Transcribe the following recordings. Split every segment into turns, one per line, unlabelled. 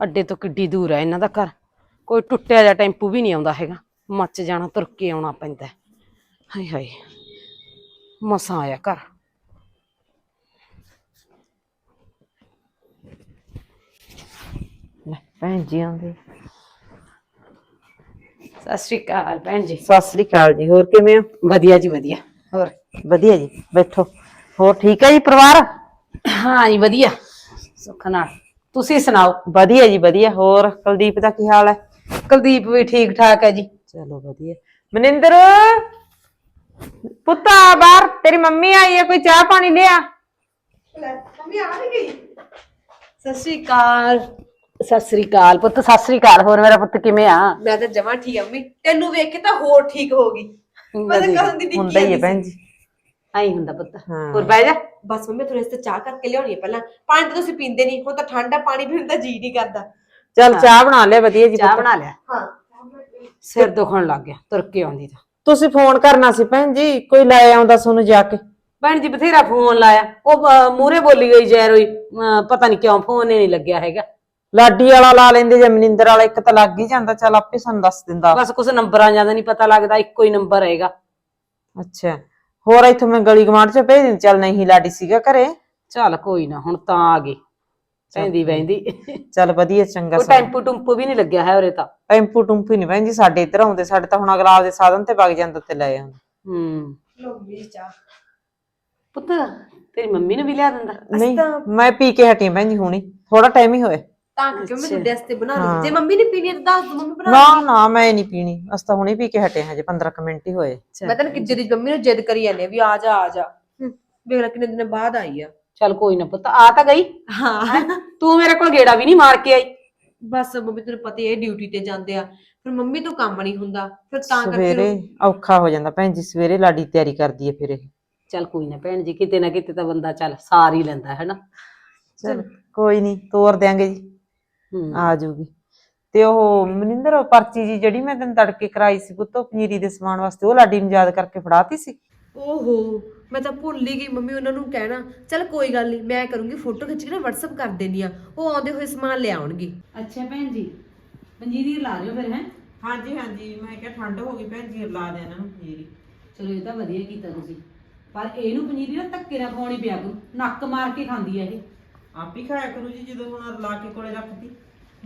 ਅੱਡੇ ਤੋਂ ਕਿੱਡੀ ਦੂਰ ਹੈ ਇਹਨਾਂ ਦਾ ਘਰ। ਕੋਈ ਟੁੱਟਿਆ ਜਿਹਾ ਟੈਂਪੂ ਵੀ ਨਹੀਂ ਆਉਂਦਾ ਹੈਗਾ। ਮੱਚ ਜਾਣਾ ਤੁਰ ਕੇ ਆਉਣਾ ਪੈਂਦਾ। ਹਾਏ ਹਾਏ ਮਸਾਂ ਆਇਆ ਘਰ।
ਲੈ ਭੈਣ ਜੀ ਆਉਂਦੇ।
ਸਤਿ ਸ਼੍ਰੀ ਅਕਾਲ ਭੈਣ ਜੀ।
ਸਤਿ ਸ੍ਰੀ ਅਕਾਲ ਜੀ ਹੋਰ ਕਿਵੇਂ ਹੋ?
ਵਧੀਆ ਜੀ ਵਧੀਆ। ਹੋਰ?
ਵਧੀਆ ਜੀ ਬੈਠੋ। ਹੋਰ ਠੀਕ ਹੈ ਜੀ ਪਰਿਵਾਰ?
ਹਾਂ ਜੀ ਵਧੀਆ। ਸੁੱਖ ਨਾਲ। ਤੁਸੀਂ ਸੁਣਾਓ?
ਵਧੀਆ ਜੀ ਵਧੀਆ। ਹੋਰ ਕੁਲਦੀਪ ਦਾ ਕੀ ਹਾਲ ਹੈ?
ਕੁਲਦੀਪ ਵੀ ਠੀਕ ਠਾਕ ਹੈ ਜੀ।
ਚਲੋ ਵਧੀਆ। ਮਨਿੰਦਰ! ਪੁੱਤਾ ਬਾਹਰ। ਤੇਰੀ ਮੰਮੀ ਆਈ ਹੈ ਕੋਈ ਚਾਹ ਪਾਣੀ ਲਿਆ?
ਸਤਿ ਸ਼੍ਰੀ ਅਕਾਲ। ਸਤਿ ਸ਼੍ਰੀ ਅਕਾਲ ਪੁੱਤ ਸਤਿ ਸ਼੍ਰੀ ਅਕਾਲ। ਹੋਰ ਮੇਰਾ ਪੁੱਤ ਕਿਵੇਂ ਆ?
ਮੈਂ ਤਾਂ ਜਮਾ ਠੀਕ ਆ ਮੰਮੀ। ਤੈਨੂੰ ਵੇਖ ਕੇ ਤਾਂ ਹੋਰ ਠੀਕ ਹੋ ਗਈ। ਮੈਂ ਤਾਂ ਕਦੋਂ ਦੀ
ਹੁੰਦਾ ਹੀ ਹੈ ਭੈਣ ਜੀ।
ਆਈ ਹੁੰਦਾ ਪੁੱਤ।
ਹਾਂ।
ਹੋਰ ਬਹਿ ਜਾ।
ਬਸ ਮੰਮੀ ਥੋੜੇ ਤੇ ਚਾਹ ਕਰਕੇ ਲਿਆਉਣੀ ਹੈ ਪਹਿਲਾਂ। ਪਾਣੀ ਤਾਂ ਤੁਸੀਂ ਪੀਂਦੇ ਨਹੀਂ ਹੁਣ ਤਾਂ ਠੰਡਾ ਪਾਣੀ ਪੀਣ ਦਾ ਜੀ ਨਹੀਂ ਕਰਦਾ।
ਚਲ ਚਾਹ ਬਣਾ ਲਿਆ ਵਧੀਆ ਜੀ
ਚਾਹ
ਪੁੱਤ।
ਬਣਾ ਲਿਆ।
ਹਾਂ।
ਸਿਰ ਦੁਖਣ ਲੱਗ ਗਿਆ ਤੁਰ ਕੇ ਆਉਂਦੀ ਤਾਂ।
ਤੁਸੀਂ ਫੋਨ ਕਰਨਾ ਸੀ ਭੈਣ ਜੀ ਕੋਈ ਲੈ ਆਉਂਦਾ ਤੁਹਾਨੂੰ ਜਾ ਕੇ।
ਭੈਣ ਜੀ ਬਥੇਰਾ ਫੋਨ ਲਾਇਆ। ਉਹ ਮੂਰੇ ਬੋਲੀ ਗਈ ਜੈਰੋਈ ਅਹ ਪਤਾ ਨਹੀਂ ਕਿਉਂ ਫੋਨ ਹੀ ਨਹੀਂ ਲੱਗਿਆ ਹੈਗਾ।
ਲਾਡੀ ਵਾਲਾ ਲਾ ਲੈਂਦੇ ਜਾਂ ਮਨਿੰਦਰ ਵਾਲਾ ਇੱਕ ਤਾਂ ਲੱਗ ਹੀ ਜਾਂਦਾ। ਚਲ ਆਪੇ ਸਾਨੂੰ ਦੱਸ ਦਿੰਦਾ।
ਬਸ ਕੁਛ ਨੰਬਰਾਂ ਜਾਂਦਾ ਨਹੀਂ ਪਤਾ ਲੱਗਦਾ ਇੱਕੋ ਹੀ ਨੰਬਰ ਹੈਗਾ।
ਅੱਛਾ। ਹੋਰ ਇੱਥੋਂ ਮੈਂ ਗਲੀ ਗਵਾਂਢ ਚ ਭੇਜ ਦਿੰਦੀ ਚੱਲ ਨਹੀਂ ਲਾਡੀ ਸੀਗਾ ਘਰੇ।
ਚੱਲ ਕੋਈ ਨਾ ਹੁਣ ਤਾਂ ਆ ਗਈ। ਕਹਿੰਦੀ ਬੈਂਦੀ
ਚੱਲ ਵਧੀਆ ਚੰਗਾ
ਉਹ
ਸਗੋਂ।
ਟੈਂਪੂ ਟੁੰਪੂ ਵੀ ਨਹੀਂ ਲੱਗਿਆ ਹੈ ਉਰੇ ਤਾਂ।
ਟੈਂਪੂ ਟੁੰਪੂ ਨਹੀਂ ਭੈਣ ਜੀ ਸਾਡੇ ਇੱਧਰ ਆਉਂਦੇ ਸਾਡੇ ਤਾਂ ਹੁਣ ਅਗਲਾ ਆਪਦੇ ਸਾਧਨ ਤੇ ਵਗ ਜਾਂਦਾ ਤੇ ਲੈ ਆਉਂਦਾ।
ਹੂੰ।
ਲੋ ਮੰਮੀ ਚਾਹ।
ਪੁੱਤ ਤੇਰੀ ਮੰਮੀ ਨੂੰ ਵੀ ਲਿਆ ਦਿੰਦਾ।
ਨਹੀਂ ਮੈਂ ਪੀ ਕੇ ਹਟੀ ਆਂ ਭੈਣ ਜੀ ਹੁਣੀ। ਥੋੜਾ ਟਾਈਮ ਹੀ ਹੋਇਆ
ਤਾਂ ਕਿ ਮੈਂ ਤੁਹਾਡੇ ਵਾਸਤੇ ਬਣਾ
ਹਾਂ।
ਲਈ ਜੇ ਮੰਮੀ ਨੇ ਪੀਣੀ ਹੈ ਤਾਂ ਦੱਸ ਦੋ ਮੰਮੀ ਬਣਾ
ਨਾ ਨਾ ਮੈਂ ਨਹੀਂ ਪੀਣੀ। ਅਸ ਤਾਂ ਹੁਣੇ ਪੀ ਕੇ ਹਟੇ ਹਾਂ ਹਜੇ 15 ਕੁ ਮਿੰਟ ਹੀ ਹੋਏ।
ਮੈਂ ਤਾਂ ਕਿੱਜੇ ਦੀ ਮੰਮੀ ਨੂੰ ਜਿੱਦ ਕਰੀ ਜਾਂਦੇ ਆ ਵੀ ਆ ਜਾ ਆ ਜਾ। ਹੂੰ, ਵੇਖ ਲੈ ਕਿੰਨੇ ਦਿਨ ਬਾਅਦ ਆਈ ਆ।
ਚੱਲ ਕੋਈ ਨਾ ਪੁੱਤ ਆ ਤਾਂ ਗਈ।
ਹਾਂ।
ਤੂੰ ਮੇਰੇ ਕੋਲ ਗੇੜਾ ਵੀ ਨਹੀਂ ਮਾਰ ਕੇ ਆਈ।
ਬਸ ਮੰਮੀ ਤੈਨੂੰ ਪਤਾ ਹੀ ਹੈ ਡਿਊਟੀ ਤੇ ਜਾਂਦੇ ਆ। ਫਿਰ ਮੰਮੀ ਤੋਂ ਕੰਮ ਨਹੀਂ ਹੁੰਦਾ। ਫਿਰ ਤਾਂ ਕਰਕੇ
ਸਵੇਰੇ ਔਖਾ ਹੋ ਜਾਂਦਾ। ਭੈਣ ਜੀ ਸਵੇਰੇ ਲਾਡੀ ਤਿਆਰੀ ਕਰਦੀ ਹੈ ਫਿਰ ਇਹ।
ਚੱਲ ਕੋਈ ਨਾ ਭੈਣ ਜੀ ਕਿਤੇ ਨਾ ਕਿਤੇ ਤਾਂ ਬੰਦਾ ਚੱਲ ਸਾਰ ਹੀ ਲੈਂਦਾ ਹੈ ਨਾ
ਚਲ ਕੋਈ ਨਹੀਂ ਤੋਰ ਦਿਆਂਗੇ ਜੀ। ਆ ਜਾਊਗੀ ਤੇ ਉਹ ਮਨਿੰਦਰ ਉਹ ਪਰਚੀ ਜੀ ਜਿਹੜੀ ਮੈਂ ਤੈਨੂੰ ਤੜਕੇ ਕਰਾਈ ਸੀ ਪੁੱਤੋ ਪਨੀਰੀ ਦੇ ਸਮਾਨ ਵਾਸਤੇ ਉਹ ਲਾਡੀ ਨੂੰ ਯਾਦ ਕਰਕੇ ਫੜਾਤੀ ਸੀ।
ਓਹੋ ਮੈਂ ਤਾਂ ਭੁੱਲ ਹੀ ਗਈ ਮੰਮੀ ਉਹਨਾਂ ਨੂੰ ਕਹਿਣਾ। ਚਲ ਕੋਈ ਗੱਲ ਨਹੀਂ ਮੈਂ ਕਰੂੰਗੀ ਫੋਟੋ ਖਿੱਚ ਕੇ ਨਾ WhatsApp ਕਰ ਦੇਣੀ ਆ ਉਹ ਆਉਂਦੇ ਹੋਏ ਸਮਾਨ ਲੈ ਆਉਣਗੇ।
ਅੱਛਾ ਭੈਣ ਜੀ ਪੰਜੀਰੀ ਲਾ ਲਿਓ ਫਿਰ ਹੈ?
ਹਾਂਜੀ ਹਾਂਜੀ ਮੈਂ ਕਿਹਾ ਠੰਡ ਹੋ ਗਈ ਭੈਣ ਜੀ ਲਾ ਦੇ ਇਹਨਾਂ ਨੂੰ ਪਨੀਰੀ।
ਚਲੋ ਇਹ ਤਾਂ ਵਧੀਆ ਕੀਤਾ ਤੁਸੀਂ। ਪਰ ਇਹਨੂੰ ਪੰਜੀਰੀ ਨਾ ਧੱਕੇ ਨਾਲ ਖਵਾਉਣੀ ਪਿਆ ਕਰੂ ਨੱਕ ਮਾਰ ਕੇ ਖਾਂਦੀ ਹੈ ਇਹ।
ਆਪ ਹੀ ਖਾਇਆ ਕਰੂ ਜੀ ਜਦੋਂ ਹੁਣ ਲਾ ਕੇ ਕੋਲੇ ਰੱਖਦੀ।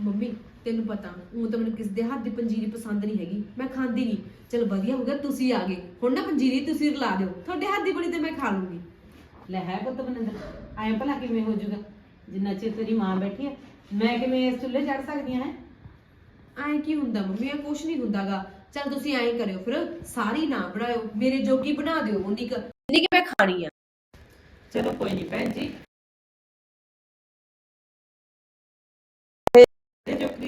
ਮੰਮੀ ਤੈਨੂੰ ਪਤਾ ਉਹ ਤਾਂ ਮੈਨੂੰ ਕਿਸੇ ਦੇ ਹੱਥ ਦੀ ਪੰਜੀਰੀ ਪਸੰਦ ਨਹੀਂ ਹੈਗੀ ਮੈਂ ਖਾਂਦੀ ਨਹੀਂ। ਚਲ ਵਧੀਆ ਹੋ ਗਿਆ ਤੁਸੀਂ ਆ ਗਏ। ਹੁਣ ਨਾ ਪੰਜੀਰੀ ਤੁਸੀਂ ਰਲਾ ਦਿਓ। ਤੁਹਾਡੇ ਹੱਥ ਦੀ ਬਣੀ ਤੇ ਮੈਂ ਖਾ ਲੂੰਗੀ।
ਲੈ ਹੈ ਪੁੱਤ ਬਨਿੰਦਰ ਐਂ ਭਲਾ ਕਿਵੇਂ ਹੋ ਜਾਊਗਾ? ਜਿੰਨਾ ਚਿਰ ਤੇਰੀ ਮਾਂ ਬੈਠੀ ਹੈ ਮੈਂ ਕਿਵੇਂ ਇਸ ਚੁੱਲ੍ਹੇ ਚੜ ਸਕਦੀ ਹਾਂ
ਐਂ ਕੀ ਹੁੰਦਾ ਮੰਮੀ ਇਹ ਕੁਛ ਨਹੀਂ ਹੁੰਦਾਗਾ। ਚਲ ਤੁਸੀਂ ਐਂ ਕਰਿਓ ਫਿਰ ਸਾਰੀ ਨਾ ਬਣਾਇਓ ਮੇਰੇ ਜੋਗੀ ਬਣਾ ਦਿਓ ਜਿੰਨੀ ਕਿ ਮੈਂ ਖਾਣੀ ਆ।
ਚਲੋ ਕੋਈ ਨਹੀਂ ਭੈਣ ਜੀ।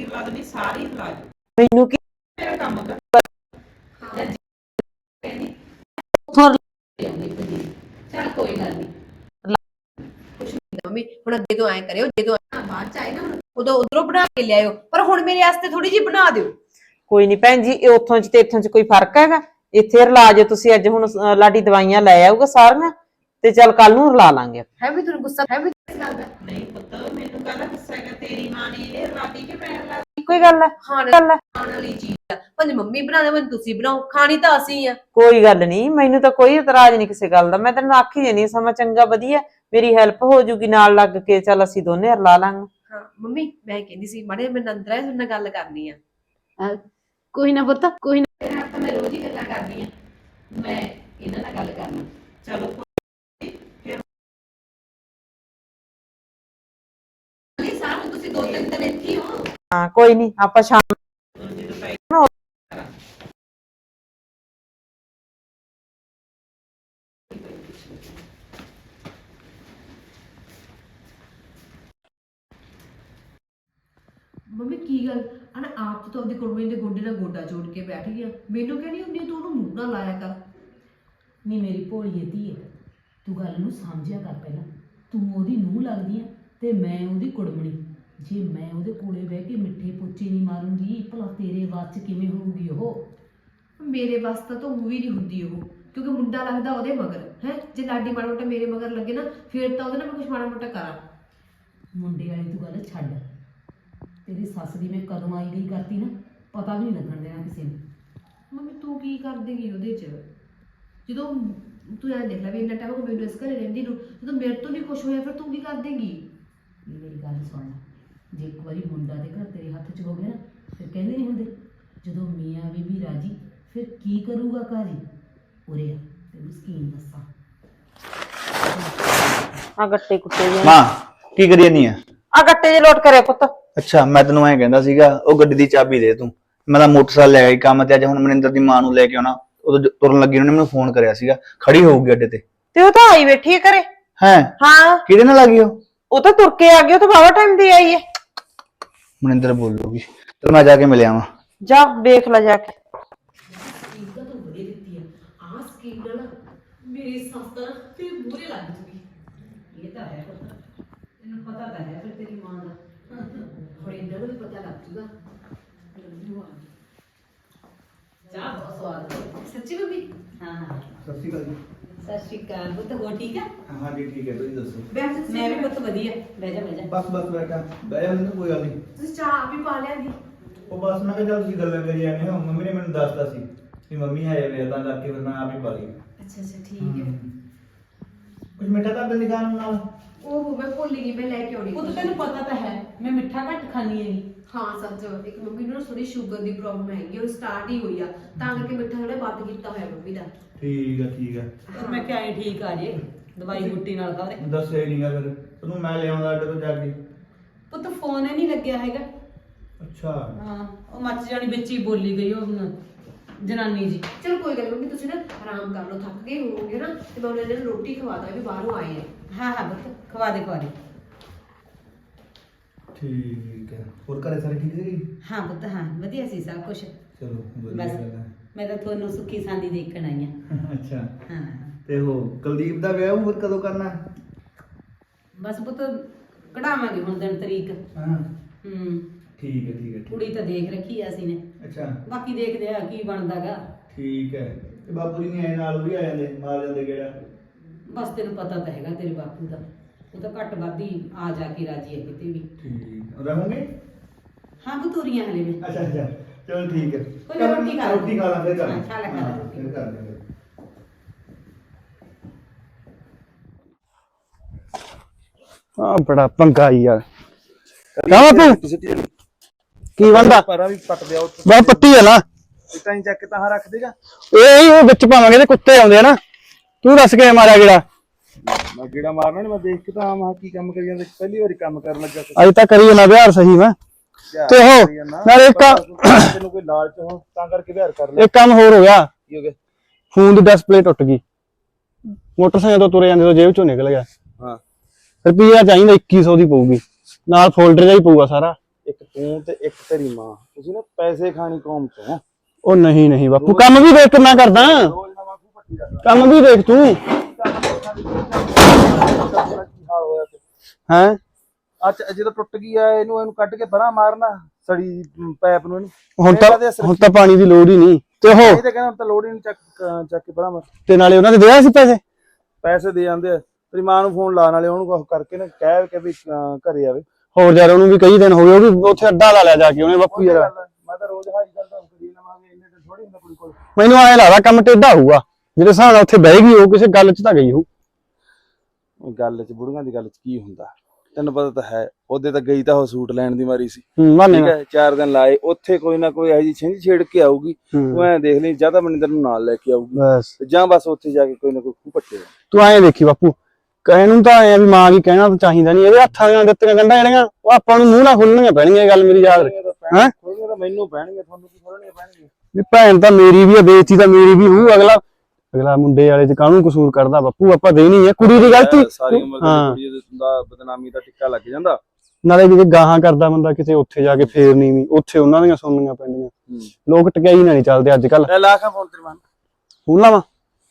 ਤੇ ਜੋ ਕਰੀਰ ਲਾ ਦੇਣੀ ਸਾਰੀ ਲਾ ਦਿਓ ਮੈਨੂੰ ਕੀ ਮੇਰਾ ਕੰਮ ਕਰ।
ਚੱਲ ਕੋਈ ਗੱਲ ਨਹੀਂ।
ਮੰਮੀ ਹੁਣ ਅੱਗੇ ਤੋਂ ਐਂ ਕਰਿਓ ਜਦੋਂ ਆਹ ਬਾਅਦ ਚ ਆਏ ਨਾ ਹੁਣ, ਉਦੋਂ ਉਧਰੋਂ ਬਣਾ ਕੇ ਲਿਆਇਓ ਪਰ ਹੁਣ ਮੇਰੇ ਵਾਸਤੇ ਥੋੜੀ ਜਿਹੀ ਬਣਾ ਦਿਓ।
ਕੋਈ ਨਹੀਂ ਭੈਣ ਜੀ ਇਹ ਉੱਥੋਂ ਚ ਤੇ ਇੱਥੋਂ ਚ ਕੋਈ ਫ਼ਰਕ ਹੈਗਾ? ਇੱਥੇ ਰਲਾ ਜੇ ਤੁਸੀਂ ਅੱਜ ਹੁਣ ਅ, ਲਾਡੀ ਦਵਾਈਆਂ ਲੈ ਆਊਗਾ ਸਾਰੀਆਂ। ਤੇ ਚੱਲ ਕੱਲ ਨੂੰ ਰਲਾ ਲਾਂਗੇ
ਹੈ ਵੀ ਤੁਹਾਨੂੰ ਗੁੱਸਾ ਹੈ ਵੀ
ਨਹੀਂ ਪੁੱਤ ਮੈਨੂੰ ਕੱਲ ਗੁੱਸਾ ਹੈਗਾ ਤੇਰੀ ਮਾਂ ਨੇ ਇਹ ਰਾਤੀ ਕਿ ਮੈਂ ਲਾ ਕੋਈ ਗੱਲ ਹੈ
ਖਾਣ
ਗੱਲ ਹੈ।
ਖਾਣ ਵਾਲੀ ਚੀਜ਼ ਆ। ਭਾਵੇਂ ਮੰਮੀ ਬਣਾਦੇ ਭਾਵੇਂ ਤੁਸੀਂ ਬਣਾਓ ਖਾਣੀ ਤਾਂ ਅਸੀਂ ਆ।
ਕੋਈ ਗੱਲ ਨਹੀਂ ਮੈਨੂੰ ਤਾਂ ਕੋਈ ਇਤਰਾਜ਼ ਨਹੀਂ ਕਿਸੇ ਗੱਲ ਦਾ। ਮੈਂ ਤੈਨੂੰ ਆਖੀ ਜਾਨੀ ਸਮਾਂ ਚੰਗਾ ਵਧੀਆ ਮੇਰੀ ਹੈਲਪ ਹੋ ਜੂਗੀ ਨਾਲ ਲੱਗ ਕੇ ਚੱਲ ਅਸੀਂ ਦੋਨੇ ਰਲਾ ਲਾਂਗੇ।
ਹਾਂ ਮੰਮੀ ਮੈਂ ਕਹਿੰਦੀ ਸੀ ਮਾੜੇ ਮੈਂ ਨੰਦਰਾ ਤੁਹਾਡੇ ਨਾਲ ਗੱਲ ਕਰਨੀ ਆ।
ਕੋਈ ਨਾ ਪੁੱਤ ਕੋਈ ਨਾ।
ਹਾਂ ਕੋਈ ਨਹੀਂ ਆਪਾਂ ਸ਼ਾਮ
ਮੰਮੀ ਕੀ ਗੱਲ? ਅਨ ਆਪ ਤਾਂ ਆਪਦੀ ਕੁੜਮਣੀ ਦੇ ਗੋਡੇ ਨਾਲ ਗੋਡਾ ਜੋੜ ਕੇ ਬੈਠ ਗਿਆ। ਮੈਨੂੰ ਕਹਿੰਦੀ ਹੁੰਦੀ ਆ, ਤੂੰ ਉਹਨੂੰ ਮੂੰਹ ਨਾ ਲਾਇਆ ਕਰ?
ਨੀ ਮੇਰੀ ਭੋਲੀਏ ਧੀਏ ਤੂੰ ਗੱਲ ਨੂੰ ਸਮਝਿਆ ਕਰ ਪਹਿਲਾਂ। ਤੂੰ ਉਹਦੀ ਨੂੰਹ ਲੱਗਦੀ ਆ ਤੇ ਮੈਂ ਉਹਦੀ ਕੁੜਮਣੀ। ਜੇ ਮੈਂ ਉਹਦੇ ਕੋਲੇ ਬਹਿ ਕੇ ਮਿੱਠੇ ਪੋਚੇ ਨਹੀਂ ਮਾਰੂੰਗੀ ਭਲਾ ਤੇਰੇ ਵੱਸ 'ਚ ਕਿਵੇਂ ਹੋਊਗੀ ਉਹ?
ਮੇਰੇ ਵਾਸਤੇ ਤਾਂ ਉਹ ਵੀ ਨਹੀਂ ਹੁੰਦੀ ਉਹ ਕਿਉਂਕਿ ਮੁੰਡਾ ਲੱਗਦਾ ਉਹਦੇ ਮਗਰ ਹੈ? ਜੇ ਲਾਡੀ ਮਾੜਾ ਮੋਟਾ ਮੇਰੇ ਮਗਰ ਲੱਗੇ ਨਾ ਫਿਰ ਤਾਂ ਉਹਦੇ ਨਾਲ ਮੈਂ ਕੁਝ ਮਾੜਾ ਮੋਟਾ ਕਰਾਂ।
ਮੁੰਡੇ ਵਾਲੀ ਤੂੰ ਗੱਲ ਛੱਡ।
ਤੇਰੀ ਸੱਸ ਦੀ ਮੈਂ ਕਦੋਂ ਆਈ ਗਈ ਕਰਤੀ ਨਾ ਪਤਾ ਵੀ ਨਹੀਂ ਲੱਗਣ ਦੇਣਾ ਕਿਸੇ ਨੂੰ।
ਮੰਮੀ ਤੂੰ ਕੀ ਕਰ ਦੇਗੀ ਉਹਦੇ ਚ? ਜਦੋਂ ਤੂੰ ਐਂ ਦੇਖ ਲੈ ਵੀ ਇੰਨਾ ਟਾਈਮ ਹੋ ਗਿਆ ਮੈਨੂੰ ਇਸ ਘਰੇ ਰਹਿੰਦੀ ਨੂੰ ਜਦੋਂ ਮੇਰੇ ਤੋਂ ਨਹੀਂ ਖੁਸ਼ ਹੋਇਆ ਫਿਰ ਤੂੰ ਕੀ ਕਰ ਦੇਗੀ
ਮੇਰੀ ਗੱਲ ਸੁਣ ਲੈ। ਜੇ ਇੱਕ ਵਾਰੀ ਮੁੰਡਾ ਦੇ ਘਰ ਤੇਰੇ ਹੱਥ 'ਚ ਹੋ ਗਿਆ ਨਾ ਫਿਰ ਕਹਿੰਦੇ ਨਹੀਂ ਹੁੰਦੇ ਜਦੋਂ ਮੀਆਂ ਬੀਬੀ ਰਾਜੀ ਫਿਰ ਕੀ ਕਰੂਗਾ ਕਾਜੀ? ਉਰੇ ਆ ਤੈਨੂੰ ਸਕੀਮ ਦੱਸਾਂ।
ਆ ਗੱਟੇ ਕੁੱਟੇ ਜੇ
ਮਾਂ ਕੀ ਕਰੀ ਨਹੀਂ ਆ?
ਆ ਗੱਟੇ ਜੇ ਲੋਟ ਕਰਿਆ ਪੁੱਤ।
ਅੱਛਾ ਮੈਂ ਤੈਨੂੰ ਐਂ ਕਹਿੰਦਾ ਸੀਗਾ ਉਹ ਗੱਡੀ ਦੀ ਚਾਬੀ ਦੇ ਤੂੰ। ਮੈਂ ਤਾਂ ਮੋਟਰਸਾਈਕਲ ਲੈ ਆਈ ਕੰਮ ਤੇ ਅੱਜ ਹੁਣ ਮਨਿੰਦਰ ਦੀ ਮਾਂ ਨੂੰ ਲੈ ਕੇ ਆਉਣਾ। ਉਦੋਂ ਜ- ਤੁਰਨ ਲੱਗੀ ਉਹਨੇ ਮੈਨੂੰ ਫੋਨ ਕਰਿਆ ਸੀਗਾ। ਖੜੀ ਹੋਊਗੀ ਅੱਡੇ ਤੇ।
ਤੇ ਉਹ ਤਾਂ ਆਈ ਬੈਠੀ ਹੈ ਘਰੇ।
ਹੈ?
ਹਾਂ।
ਕਿਹਦੇ ਨਾਲ ਲੱਗੀ ਉਹ?
ਉਹ ਤਾਂ ਤੁਰ ਕੇ ਆ ਗਈ ਉਹ ਤਾਂ ਬਾਵਾ ਟਾਈਮ ਦੀ ਆਈ ਹੈ
ਮਨਿੰਦਰ ਬੋਲੂਗੀ। ਚਲ ਮੈਂ ਜਾ ਕੇ ਮਿਲਿਆ ਵਾਂ।
ਜਾ ਵੇਖ ਲੈ ਜਾ ਕੇ।
ਸਕੀਮ ਤਾਂ ਤੂੰ ਵਧੀਆ ਦਿੱਤੀ ਆ ਆਹ ਸਕੀਮ ਨਾਲ ਮੇਰੀ ਸੱਸ ਤੇ ਬੁਰੇ ਲੱਗ ਜੂਗੀ
ਇਹ ਤਾਂ ਹੈ ਪੁੱਤ ਤੈਨੂੰ ਪਤਾ ਤਾਂ ਹੈ ਫਿਰ ਤੇਰੀ ਮਾਂ ਦਾ
ਹੁਣ ਇਹਨਾਂ ਨੂੰ ਵੀ ਪਤਾ ਲੱਗ ਜੂਗਾ ਮੈਨੂੰ ਆ ਗਈ।
ਚਾਹ ਬਹੁਤ ਸਵਾਦ ਹੈ
ਸੱਚੀ ਬੀਬੀ?
ਹਾਂ ਹਾਂ।
ਸਤਿ ਸ਼੍ਰੀ ਅਕਾਲ ਜੀ।
ਸਤਿ ਸ਼੍ਰੀ ਅਕਾਲ ਪੁੱਤ ਹੋ ਠੀਕ ਹੈ
ਹਾਂ ਜੀ ਠੀਕ ਹੈ ਤੁਸੀਂ ਦੱਸੋ?
ਬੈਠ
ਮੈਂ ਵੀ ਪੁੱਤ ਵਧੀਆ ਬਹਿ ਜਾ ਬਹਿ ਜਾ।
ਬਸ ਬਸ ਬੈਠਾ ਬਹਿ ਜਾ ਕੋਈ ਗੱਲ ਨਹੀਂ।
ਤੁਸੀਂ ਚਾਹ ਆਪ ਹੀ ਪਾ ਲਿਆ ਦੀ
ਉਹ ਬਸ ਮੈਂ ਕਿਹਾ ਚੱਲ ਤੁਸੀਂ ਗੱਲਾਂ ਕਰੀ ਜਾਂਦੇ ਹੋ। ਮੰਮੀ ਨੇ ਮੈਨੂੰ ਦੱਸਤਾ ਸੀ ਕਿ ਮੰਮੀ ਹੈ ਵੇ ਤਾਂ ਕਰਕੇ ਫਿਰ ਮੈਂ ਆਪ ਹੀ ਪਾ ਲਈ।
ਅੱਛਾ ਅੱਛਾ ਠੀਕ ਹੈ।
ਕੁਝ ਮਿੱਠਾ ਤਾਂ ਦੇ ਨਿਕਾਲ ਨਾਲ?
ਉਹ ਮੈਂ ਭੁੱਲ ਗਈ ਮੈਂ ਲੈ ਕੇ ਆਉਣੀ
ਉਹ ਤਾਂ ਤੈਨੂੰ ਪਤਾ ਤਾਂ ਹੈ ਮੈਂ ਮਿੱਠਾ ਘੱਟ ਖਾਣੀ ਹੈਗੀ।
ਹਾਂ ਸੱਚ ਇੱਕ ਮੰਮੀ ਨੂੰ ਨਾ ਥੋੜੀ ਸ਼ੂਗਰ ਦੀ ਪ੍ਰੋਬਲਮ ਹੈਗੀ ਉਹ ਸਟਾਰਟ ਹੀ ਹੋਈ ਆ। ਤਾਂ ਕਰਕੇ ਮਿੱਠਾ ਥੋੜਾ ਬੰਦ ਕੀਤਾ ਹੋਇਆ ਮੰਮੀ ਦਾ।
ਠੀਕ ਹੈ ਠੀਕ
ਪਰ ਮੈਂ ਕਿਹਾ ਇਹ ਠੀਕ ਆ ਜੇ ਦਵਾਈ ਬੂਟੀ ਨਾਲ ਖਾਵੇ
ਦੱਸਿਆ ਹੀ ਨਹੀਂਗਾ ਫਿਰ ਤੈਨੂੰ ਮੈਂ ਲਿਆਉਂਦਾ ਅੱਡੇ ਤੋਂ ਜਾ ਕੇ।
ਪੁੱਤ ਫੋਨ ਹੀ ਨਹੀਂ ਲੱਗਿਆ ਹੈਗਾ।
ਅੱਛਾ।
ਹਾਂ ਉਹ ਮੱਚ ਜਾਣੀ ਵਿੱਚ ਹੀ ਬੋਲੀ ਗਈ ਉਹ ਨ- ਜਨਾਨੀ ਜੀ।
ਚਲ ਕੋਈ ਗੱਲ ਮੰਮੀ ਤੁਸੀਂ ਨਾ ਆਰਾਮ ਕਰ ਲਓ ਥੱਕ ਗਏ ਹੋਵੋਗੇ ਨਾ ਤੇ ਮੈਂ ਉਹਨਾਂ ਨੂੰ ਰੋਟੀ ਖਵਾ ਦਾਂ ਵੀ ਬਾਹਰੋਂ ਆਏ ਆ।
ਹਾਂ ਹਾਂ ਪੁੱਤ ਖਵਾ ਦੇ ਖਵਾ ਦੇ।
ਠੀਕ ਹੈ। ਹੋਰ ਘਰੇ ਸਾਰੇ ਠੀਕ ਸੀ
ਹਾਂ ਪੁੱਤ ਹਾਂ ਵਧੀਆ ਸੀ ਸਭ ਕੁਝ
ਚਲੋ ਵਧੀਆ
ਬਸ
ਗੱਲ ਹੈ।
ਮੈਂ ਤਾਂ ਤੁਹਾਨੂੰ ਸੁੱਖੀ ਸਾਂਦੀ ਦੇਖਣ ਆਈ ਆ
ਅੱਛਾ।
ਹਾਂ।
ਤੇ ਉਹ ਕੁਲਦੀਪ ਦਾ ਵਿਆਹ ਹੋਰ ਕਦੋਂ ਕਰਨਾ?
ਬਸ ਪੁੱਤ ਕਢਾਵਾਂਗੇ ਹੁਣ ਦਿਨ ਤਰੀਕ।
ਹਾਂ।
ਹੂੰ।
ਠੀਕ ਹੈ ਠੀਕ ਹੈ ਠੀਕ
ਕੁੜੀ ਤਾਂ ਦੇਖ ਰੱਖੀ ਆ ਅਸੀਂ ਨੇ।
ਅੱਛਾ।
ਬਾਕੀ ਦੇਖਦੇ ਆ ਕੀ ਬਣਦਾਗਾ।
ਠੀਕ ਹੈ। ਤੇ ਬਾਪੂ ਜੀ ਆਏ ਨਾਲ ਉਹ ਵੀ ਆ ਜਾਂਦੇ ਮਾਰ ਜਾਂਦੇ ਕਿਹੜਾ
ਬਸ ਤੈਨੂੰ ਪਤਾ ਤਾਂ ਹੈਗਾ ਤੇਰੇ ਬਾਪੂ ਦਾ। ਉਹ ਤਾਂ ਘੱਟ ਵੱਧ ਹੀ ਆ ਜਾ ਕੇ ਰਾਜੀ ਹੈ ਕਿਤੇ ਵੀ।
ਠੀਕ। ਰਹੋਗੇ
ਹਾਂ ਬਤੂਰੀਆਂ ਹਲੇ ਮੈਂ
ਅੱਛਾ ਅੱਛਾ। ਚਲੋ ਠੀਕ ਹੈ।
ਕੋਈ ਨਾ, ਰੋਟੀ ਖਾ।
ਰੋਟੀ ਖਾ ਲਾਂ ਫਿਰ ਕਰ
ਹਾਂ, ਖਾ ਲੈ, ਖਾ ਲੈ
ਹਾਂ,
ਰੋਟੀ।
ਫਿਰ ਕਰ ਲਾਂਗੇ
ਆ ਬੜਾ ਪੰਗਾ ਈ ਯਾਰ। ਕਾ ਬਾਪੂ ਕੀ ਬੰਦਾ?
ਪਰਾਂ ਵੀ ਪੱਟ ਦਿਆ ਉੱਥੇ।
ਬਾ ਪੱਟੀ ਹੈ ਨਾ।
ਤਾਂ ਹੀ ਚੱਕ ਤਾਂ ਰੱਖ ਦੇਗਾ।
ਇਹ ਵਿੱਚ ਪਾਵਾਂਗੇ ਤੇ ਕੁੱਤੇ ਆਉਂਦੇ ਆ ਨਾ। ਤੂੰ ਦੱਸ ਕੇ ਮਾਰਿਆ ਜਿਹੜਾ
ਮੈਂ ਗੇੜਾ ਮਾਰਨਾ ਨਹੀਂ ਮੈਂ ਦੇਖ ਕੇ ਤਾਂ ਆਮ ਕੀ ਕੰਮ ਕਰੀ ਜਾਂਦੇ ਪਹਿਲੀ ਵਾਰੀ ਕੰਮ ਕਰਨ ਲੱਗਾ
ਅਜੇ ਤਾਂ ਕਰੀ ਜਾਣਾ ਵਿਹਾਰ ਸਹੀ ਮੈਂ। ਤੇ ਉਹ ਨਾਲੇ ਇੱਕ
ਤੈਨੂੰ ਕੋਈ ਲਾਲਚ ਹੋ ਤਾਂ ਕਰਕੇ ਵਿਹਾਰ ਕਰ ਲੈ
ਇੱਕ ਕੰਮ ਹੋਰ ਹੋ ਗਿਆ।
ਕੀ ਹੋ ਗਿਆ?
ਫੋਨ ਦੀ ਡਿਸਪਲੇ ਟੁੱਟ ਗਈ। ਮੋਟਰਸਾਈਕਲ ਤੋਂ ਤੁਰੇ ਜਾਂਦੇ ਤੋਂ ਜੇਬ ਚੋਂ ਨਿਕਲ ਗਿਆ।
ਹਾਂ।
ਰੁਪਈਆ ਚਾਹੀਦਾ 2100 ਦੀ ਪਊਗੀ। ਨਾਲ ਫੋਲਡਰ ਜਿਹਾ ਹੀ ਪਊਗਾ ਸਾਰਾ।
ਇੱਕ ਤੂੰ ਤੇ ਇੱਕ ਤੇਰੀ ਮਾਂ। ਤੁਸੀਂ ਨਾ ਪੈਸੇ ਖਾਣੀ ਕੌਮ ਤੋਂ
ਉਹ ਨਹੀਂ ਨਹੀਂ ਬਾਪੂ ਕੰਮ ਵੀ ਦੇਖ ਕਿੰਨਾ ਕਰਦਾ।
ਦਾ
ਕੰਮ ਵੀ ਦੇਖ ਤੇ। ਹੈ?
ਅੱਜ ਜਦੋਂ ਟੁੱਟ ਗਈ ਆ ਇਹਨੂੰ ਇਹਨੂੰ ਕੱਢ ਕੇ ਪਰਾਂ ਮਾਰਨਾ ਸੜੀ ਪੈਪ ਨੂੰ ਇਹਨੂੰ।
ਹੁਣ ਤਾਂ ਹੁਣ ਤਾਂ ਪਾਣੀ ਦੀ ਲੋੜ ਹੀ ਨਹੀਂ। ਤੇ ਉਹ
ਇਹ ਤੇ ਕਹਿੰਦਾ ਹੁਣ ਤਾਂ ਲੋੜ ਹੀ ਨਹੀਂ ਚੱਕ ਚੱਕ ਕੇ ਪਰਾਂ ਮਾਰ
ਤੇ ਨਾਲੇ ਉਹਨਾਂ ਦੇ ਦਿਆ ਸੀ ਪੈਸੇ?
ਪੈਸੇ ਦੇ ਜਾਂਦੇ ਆ। ਤੇਰੀ ਮਾਂ ਨੂੰ ਫੋਨ ਲਾਣ ਵਾਲੇ ਉਹਨੂੰ ਕੁਛ ਕਰਕੇ ਨਾ ਕਹਿ ਕੇ ਵੀ ਘਰੇ ਆਵੇ।
ਹੋਰ ਯਾਰ ਉਹਨੂੰ ਵੀ ਕਈ ਦਿਨ ਹੋ ਗਏ ਉਹ ਵੀ ਉੱਥੇ ਅੱਡਾ ਲਾ ਲਿਆ ਜਾ ਕੇ ਉਹਨੇ ਬਾਪੂ ਯਾਰ।
ਮੈਂ ਤਾਂ ਰੋਜ਼ ਹਾਈ ਕਰਦਾ ਕਰੀ ਲਵਾਂਗੇ ਇੰਨੇ ਤੇ ਥੋੜੀ ਹੁੰਦਾ ਕੁੜੀ ਕੋਲ।
ਮੈਨੂੰ ਐਂ ਲੱਗਦਾ ਕੰਮ ਟੇਢਾ ਹੋਊਗਾ। ਜਿਹੜੇ ਨਾਲ ਉੱਥੇ ਬਹਿ ਗਈ ਉਹ ਕਿਸੇ ਗੱਲ 'ਚ ਤਾਂ ਗਈ ਹੋਊ।
ਗੱਲ 'ਚ ਬੁੜੀਆਂ ਦੀ ਗੱਲ 'ਚ ਕੀ ਹੁੰਦਾ? ਤੈਨੂੰ ਪਤਾ ਤਾਂ ਹੈ ਉਹਦੇ ਤਾਂ ਗਈ ਤਾਂ ਉਹ ਸੂਟ ਲੈਣ ਦੀ ਮਾਰੀ ਸੀ।
ਹੂੰ
ਠੀਕ ਹੈ ਚਾਰ ਦਿਨ ਲਾਏ ਉੱਥੇ ਕੋਈ ਨਾ ਕੋਈ ਜਿਹੀ ਛਿੰਝ ਛੇੜ ਕੇ ਆਊਗੀ। ਤੂੰ ਐਂ ਦੇਖ ਲਈ ਜਾਂ ਤਾਂ ਮਨਿੰਦਰ ਨੂੰ ਨਾਲ ਲੈ ਕੇ ਆਊਗੀ। ਜਾਂ ਬਸ ਉੱਥੇ ਜਾ ਕੇ ਕੋਈ ਨਾ ਕੋਈ ਖੂਹ ਪੱਟੇਗਾ
ਤੂੰ ਐਂ ਦੇਖੀ ਬਾਪੂ ਕਹਿਣ ਨੂੰ ਤਾਂ ਐ ਵੀ ਮਾਂ ਕੀ ਕਹਿਣਾ ਤਾਂ ਚਾਹੀਦਾ ਨਹੀਂ ਇਹਦੇ ਹੱਥਾਂ ਦੀਆਂ ਦਿੱਤੀਆਂ ਗੰਢਾਂ ਜਿਹੜੀਆਂ ਉਹ ਆਪਾਂ ਨੂੰ ਮੂੰਹ ਨਾਲ ਖੁੱਲਣੀਆਂ ਪੈਣਗੀਆਂ ਇਹ ਗੱਲ ਮੇਰੀ ਯਾਦ ਰੱਖ। ਹੈਂ?
ਮੈਨੂੰ ਪੈਣਗੇ ਤੁਹਾਨੂੰ ਕੀ ਥੋੜੀਆਂ ਪੈਣਗੇ
ਵੀ ਭੈਣ ਤਾਂ ਮੇਰੀ ਵੀ ਆ ਬੇਇੱਜ਼ਤੀ ਤਾਂ ਮੇਰੀ ਵੀ ਹੋਊ ਅਗਲਾ ਅਗਲਾ ਮੁੰਡੇ ਵਾਲੇ 'ਚ ਕਾਹਨੂੰ ਕਸੂਰ ਕਰਦਾ ਬਾਪੂ? ਆਪਾਂ ਦੇਣੀ ਹੈ ਕੁੜੀ ਦੀ ਗਲਤੀ।
ਸਾਰੀ ਉਮਰ ਦੀ
ਹਾਂ।
ਕੁੜੀ ਦਾ ਬਦਨਾਮੀ ਦਾ ਟਿੱਕਾ ਲੱਗ ਜਾਂਦਾ।
ਨਾਲੇ ਜੇ ਗਾਹਾਂ ਕਰਦਾ ਬੰਦਾ ਕਿਤੇ ਉੱਥੇ ਜਾ ਕੇ ਫੇਰ ਨਹੀਂ ਵੀ ਉੱਥੇ ਉਹਨਾਂ ਦੀਆਂ ਸੁਣਨੀਆਂ ਪੈਂਦੀਆਂ। ਲੋਕ ਟਕਿਆਈ ਨਾਲ ਨਹੀਂ ਚੱਲਦੇ ਅੱਜ ਕੱਲ
ਲੈ ਲਾ ਕੇ ਫੋਨ ਤੇਰੇ ਮਨ
ਹੁਣ ਲਾਵਾਂ?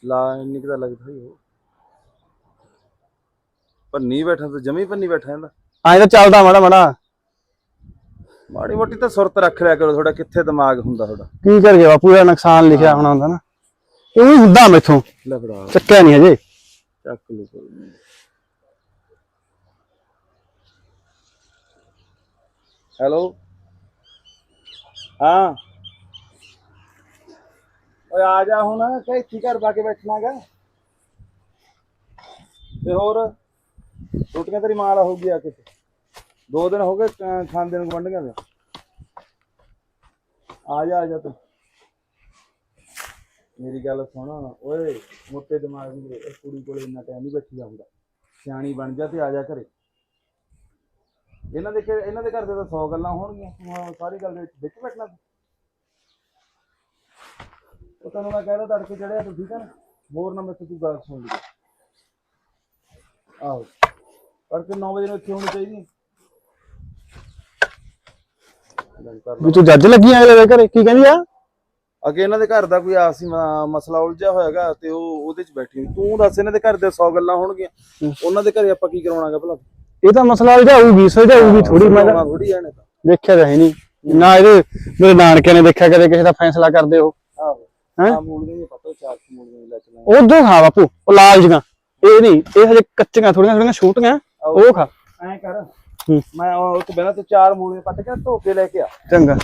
ਲਾ ਇੰਨੀ ਕੁ ਤਾਂ ਲੱਗਦਾ ਹੀ ਉਹ ਪਰ ਨਹੀਂ ਬੈਠਾ ਤਾਂ ਜਮੀ ਪਰ ਨਹੀਂ ਬੈਠਾ ਇਹਦਾ
ਐਂ ਤਾਂ ਚੱਲਦਾ ਮਾੜਾ ਮਾੜਾ।
ਮਾੜੀ ਮੋਟੀ ਤਾਂ ਸੁਰਤ ਰੱਖ ਲਿਆ ਕਰੋ ਤੁਹਾਡਾ ਕਿੱਥੇ ਦਿਮਾਗ ਹੁੰਦਾ ਤੁਹਾਡਾ।
ਕੀ ਕਰ ਗਿਆ ਬਾਪੂ ਦਾ ਨੁਕਸਾਨ ਲਿਖਿਆ ਹੋਣਾ ਹੁੰਦਾ ਨਾ। ਇਹ ਵੀ ਹੁੰਦਾ ਮੈਥੋਂ।
ਲੈ ਫੜਾ।
ਚੱਕਿਆ ਨਹੀਂ ਹਜੇ।
ਚੱਕ ਲੋ ਕੋਈ ਨੀ। ਹੈਲੋ? ਹਾਂ। ਓਏ ਆ ਜਾ ਹੁਣ ਕਿ ਇੱਥੇ ਘਰ ਪਾ ਕੇ ਬੈਠਣਾਗਾ ਤੇ ਹੋਰ ਰੋਟੀਆਂ ਤੇਰੀ ਮਾਂ ਲਾ ਹੋ ਗਈ ਆ ਕੇ। ਦੋ ਦਿਨ ਹੋ ਗਏ ਅਹ, ਖਾਂਦੇ ਨੂੰ ਗਵੰਡੀਆਂ ਦੇ। ਆ ਜਾ ਆ ਜਾ ਤੂੰ। ਮੇਰੀ ਗੱਲ ਸੁਣ, ਓਏ, ਮੋਟੇ ਦਿਮਾਗ ਦੀ ਇਸ ਕੁੜੀ ਕੋਲੇ ਇੰਨਾ ਟਾਈਮ ਨਹੀਂ ਬੈਠੀ ਜਾਂਦਾ ਸਿਆਣੀ ਬਣ ਜਾ ਤੇ ਆ ਜਾ ਘਰੇ। ਇਹਨਾਂ ਦੇ ਘਰ- ਇਹਨਾਂ ਦੇ ਘਰ ਦੇ ਤਾਂ 100 ਗੱਲਾਂ ਹੋਣਗੀਆਂ। ਤੂੰ ਆਹ ਸਾਰੀ ਗੱਲ ਦੇ ਵਿੱਚ ਬੈਠਣਾ ਤੂੰ। ਉਹ ਤੈਨੂੰ ਮੈਂ ਕਹਿਦਾ ਤੜਕੇ ਚੜਿਆ ਤੂੰ, ਠੀਕ ਹੈ ਨਾ? ਹੋਰ ਨਾ ਮੈਥੋਂ ਤੂੰ ਗੱਲ ਸੁਣ ਲਈ। ਆਹੋ। ਤੜਕੇ 9 ਵਜੇ ਨੂੰ ਇੱਥੇ ਹੋਣੀ ਚਾਹੀਦੀ ਗੱਲ ਕਰ ਲਾ।
ਵੀ ਤੂੰ ਜੱਜ ਲੱਗੀ ਆ ਅਗਲੇ ਦੇ ਘਰੇ? ਕੀ ਕਹਿੰਦੀ ਆ?
ਅੱਗੇ ਇਹਨਾਂ ਦੇ ਘਰ ਦਾ ਕੋਈ ਆਸੀ ਮਸਲਾ ਉਲਝਿਆ ਹੋਇਆਗਾ ਤੇ ਉਹ ਉਹਦੇ ਚ ਬੈਠੀ ਹੋਈ। ਤੂੰ ਦੱਸ ਇਹਨਾਂ ਦੇ ਘਰ ਦੇ 100 ਗੱਲਾਂ ਹੋਣਗੀਆਂ। ਉਹਨਾਂ ਦੇ ਘਰੇ ਆਪਾਂ ਕੀ ਕਰਵਾਉਣਾਗਾ ਭਲਾ?
ਇਹ ਤਾਂ ਮਸਲਾ ਉਲਝਾਊਗੀ ਸੁਲਝਾਊਗੀ ਥੋੜੀ ਮੈਂ ਤਾਂ
ਥੋੜੀ ਤਾਂ।
ਦੇਖਿਆ ਤਾਂ ਹੈ ਨਹੀਂ ਨਾ ਇਹਦੇ ਮੇਰੇ ਨਾਨਕਿਆਂ ਨੇ ਦੇਖਿਆ ਕਦੇ ਕਿਸੇ ਦਾ ਫੈਸਲਾ ਕਰਦੇ ਉਹ।
ਆਹੋ।
ਹੈਂ?
ਆ ਮੂਲੀਆਂ ਨਹੀਂ ਪਤਾ ਚਾਰ ਕੁ ਮੂਲੀਆਂ ਲੈ ਚਲਾਂਗੇ
ਉਦੋਂ ਖਾ ਬਾਪੂ ਉਹ ਲਾਲ ਜੀਆਂ। ਇਹ ਨਹੀਂ ਇਹ ਹਜੇ ਕੱਚੀਆਂ ਥੋੜੀਆਂ ਥੋੜੀਆਂ ਛੋਟੀਆਂ। ਉਹ ਖਾ।
ਐਂ ਕਰ।
ਹੂੰ।
ਮੈਂ ਉਹ ਤੋਂ ਬਿਨਾਂ ਤੇ ਚਾਰ ਮੂਲੀਆਂ ਪੱਟ ਕੇ ਧੋ ਕੇ ਲੈ ਕੇ ਆ।
ਚੰਗਾ।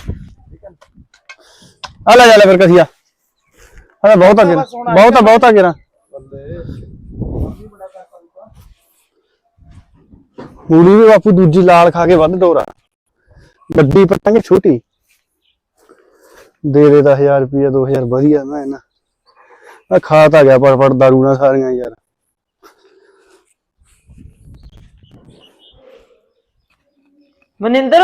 ਆ ਲੈ ਜਾ ਲੈ ਫਿਰ ਕਸੀਆ। ਹਾਂ ਬਹੁਤ ਆ ਗਿਆ ਬਹੁਤ ਆ ਬਹੁਤ ਆ ਗਿਆ
ਬੱਲੇ
ਮੂਲੀ ਵੀ ਬਾਪੂ ਦੂਜੀ ਲਾਲ ਖਾ ਕੇ ਵੱਧ ਡੋਰਾ। ਵੱਡੀ ਪੱਟਾਂਗੇ ਛੋਟੀ। ਦੇ ਦੇ 10000 ਰੁਪਏ 2000 ਵਧੀਆ ਮੈਂ ਨਾ। ਆ ਖਾ ਤਾਂ ਗਿਆ ਪਰ ਪਰ ਦਾਰੂ ਨਾਲ ਸਾਰੀਆਂ ਯਾਰ।
ਮਨਿੰਦਰ?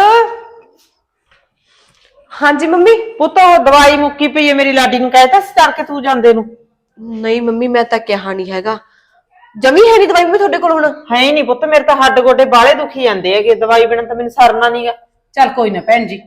ਹਾਂਜੀ ਮੰਮੀ
ਪੁੱਤ ਉਹ ਦਵਾਈ ਮੁੱਕੀ ਪਈ ਹੈ ਮੇਰੀ ਲਾਡੀ ਨੂੰ ਕਹਿਤਾ ਸੀ ਤੜਕੇ ਤੂੰ ਜਾਂਦੇ ਨੂੰ।
ਨਹੀਂ ਮੰਮੀ ਮੈਂ ਤਾਂ ਕਿਹਾ ਨਹੀਂ ਹੈਗਾ। ਜਮੀ ਹੈ ਨਹੀਂ ਦਵਾਈ ਮੈਂ ਤੁਹਾਡੇ ਕੋਲ ਹੁਣ?
ਹੈ ਹੀ ਨਹੀਂ ਪੁੱਤ ਮੇਰੇ ਤਾਂ ਹੱਡ ਗੋਡੇ ਬਾਲੇ ਦੁਖੀ ਜਾਂਦੇ ਹੈਗੇ ਦਵਾਈ ਬਿਨਾਂ ਤਾਂ ਮੈਨੂੰ ਸਰਨਾ ਨਹੀਂਗਾ
ਚੱਲ ਕੋਈ ਨਾ ਭੈਣ ਜੀ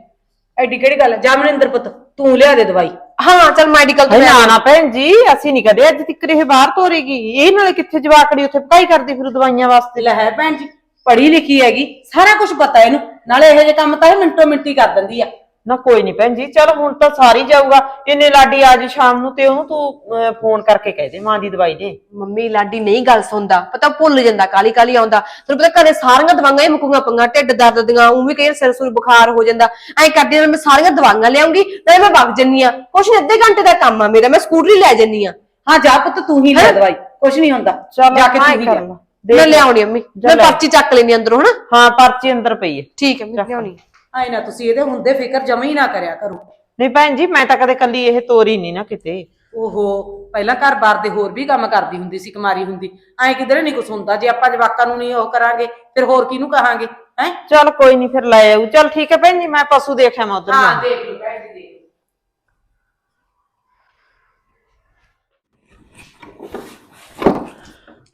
ਐਡੀ ਕਿਹੜੀ ਗੱਲ ਹੈ? ਜਾ ਮਨਿੰਦਰ ਪੁੱਤ ਤੂੰ ਲਿਆ ਦੇ ਦਵਾਈ।
ਹਾਂ ਚਲ ਮੈਡੀਕਲ ਤੋਂ
ਨਾ ਨਾ ਭੈਣ ਜੀ ਅਸੀਂ ਨਹੀਂ ਕਦੇ ਅੱਜ ਤੱਕ ਇਹ ਬਾਹਰ ਤੋਰੇਗੀ ਇਹ ਨਾਲੇ ਕਿੱਥੇ ਜਵਾਕੜੀ ਉੱਥੇ ਪਕਾਈ ਕਰਦੀ ਫਿਰ ਦਵਾਈਆਂ ਵਾਸਤੇ?
ਲੈ ਹੈ ਭੈਣ ਜੀ ਪੜ੍ਹੀ ਲਿਖੀ ਹੈਗੀ ਸਾਰਾ ਕੁਝ ਪਤਾ ਇਹਨੂੰ। ਨਾਲੇ ਇਹੋ ਜਿਹੇ ਕੰਮ ਤਾਂ ਇਹ ਮਿੰਟੋ ਮਿੰਟੀ ਕਰ ਦਿੰਦੀ ਆ।
ਨਾ ਕੋਈ ਨਹੀਂ ਭੈਣ ਜੀ ਚਲ ਹੁਣ ਤਾਂ ਸਾਰੀ ਜਾਊਗਾ ਇਹਨੇ ਲਾਡੀ ਅੱਜ ਸ਼ਾਮ ਨੂੰ ਤੇ ਉਹਨੂੰ ਤੂੰ ਫੋਨ ਕਰਕੇ ਕਹਿ ਦੇ ਮਾਂ ਦੀ ਦਵਾਈ ਦੇ।
ਮੰਮੀ ਲਾਡੀ ਨਹੀਂ ਗੱਲ ਸੁਣਦਾ ਪਤਾ ਭੁੱਲ ਜਾਂਦਾ ਕਾਲੀ ਕਾਲੀ ਆਉਂਦਾ। ਤੈਨੂੰ ਪਤਾ ਘਰੇ ਸਾਰੀਆਂ ਦਵਾਈਆਂ ਹੀ ਮੁੱਕੂਗਾ ਪੰਗਾ ਢਿੱਡ ਦਰਦ ਦੀਆਂ ਉਹ ਵੀ ਕਈ ਵਾਰ ਸਿਰ ਸੁਰ ਬੁਖਾਰ ਹੋ ਜਾਂਦਾ। ਐਂ ਕਰਦੀ ਮੈਂ ਸਾਰੀਆਂ ਦਵਾਈਆਂ ਲਿਆਉਂਗੀ ਤੇ ਮੈਂ ਵਗ ਜੰਨੀ ਆ ਕੁਛ ਨੀ ਅੱਧੇ ਘੰਟੇ ਦਾ ਕੰਮ ਆ ਮੇਰਾ ਮੈਂ ਸਕੂਟਰੀ ਲੈ ਜੰਨੀ ਆ
ਹਾਂ ਜਾ ਪੁੱਤ ਤੂੰ ਹੀ ਲੈ ਦਵਾਈ ਕੁਝ ਨਹੀਂ ਹੁੰਦਾ।
ਚੱਲ
ਜਾ ਕੇ
ਹਾਂ
ਤੂੰ ਹੀ
ਕਰ
ਲੈ।
ਮੈਂ ਲਿਆਉਣੀ ਅੰਮੀ ਮੈਂ। ਪਰਚੀ ਚੱਕ ਲੈਣੀ ਅੰਦਰੋਂ ਹਨਾ?
ਹਾਂ ਪਰਚੀ ਅੰਦਰ ਪਈ ਹੈ।
ਠੀਕ ਹੈ ਮੈਂ ਲਿਆਉਣੀ।
ਆਏ ਨਾ ਤੁਸੀਂ ਇਹਦੇ ਹੁੰਦੇ ਫਿਕਰ ਜਮਾ ਹੀ ਨਾ ਕਰਿਆ ਕਰੋ।
ਨਹੀਂ ਭੈਣ ਜੀ ਮੈਂ ਤਾਂ ਕਦੇ ਕੱਲੀ ਇਹ ਤੋਰੀ ਨਹੀਂ ਨਾ ਕਿਤੇ।
ਓਹੋ ਪਹਿਲਾਂ ਘਰ-ਬਾਰ ਦੇ ਹੋਰ ਵੀ ਕੰਮ ਕਰਦੀ ਹੁੰਦੀ ਸੀ ਕੁਮਾਰੀ ਹੁੰਦੀ। ਐਂ ਕਿਧਰੇ ਨਹੀਂ ਕੁਛ ਹੁੰਦਾ ਜੇ ਆਪਾਂ ਜਵਾਕਾਂ ਨੂੰ ਨਹੀਂ ਉਹ ਕਰਾਂਗੇ ਫਿਰ ਹੋਰ ਕਿਹਨੂੰ ਕਹਾਂਗੇ ਹੈ?
ਚਲ ਕੋਈ ਨਹੀਂ ਫਿਰ ਲੈ ਆਊ। ਚਲ ਠੀਕ ਹੈ ਭੈਣ ਜੀ ਮੈਂ ਪਸ਼ੂ ਦੇਖਿਆ ਮੈਂ ਉਧਰ
ਹਾਂ ਦੇਖ ਲਓ ਭੈਣ ਜੀ ਦੇਖ ਲਓ।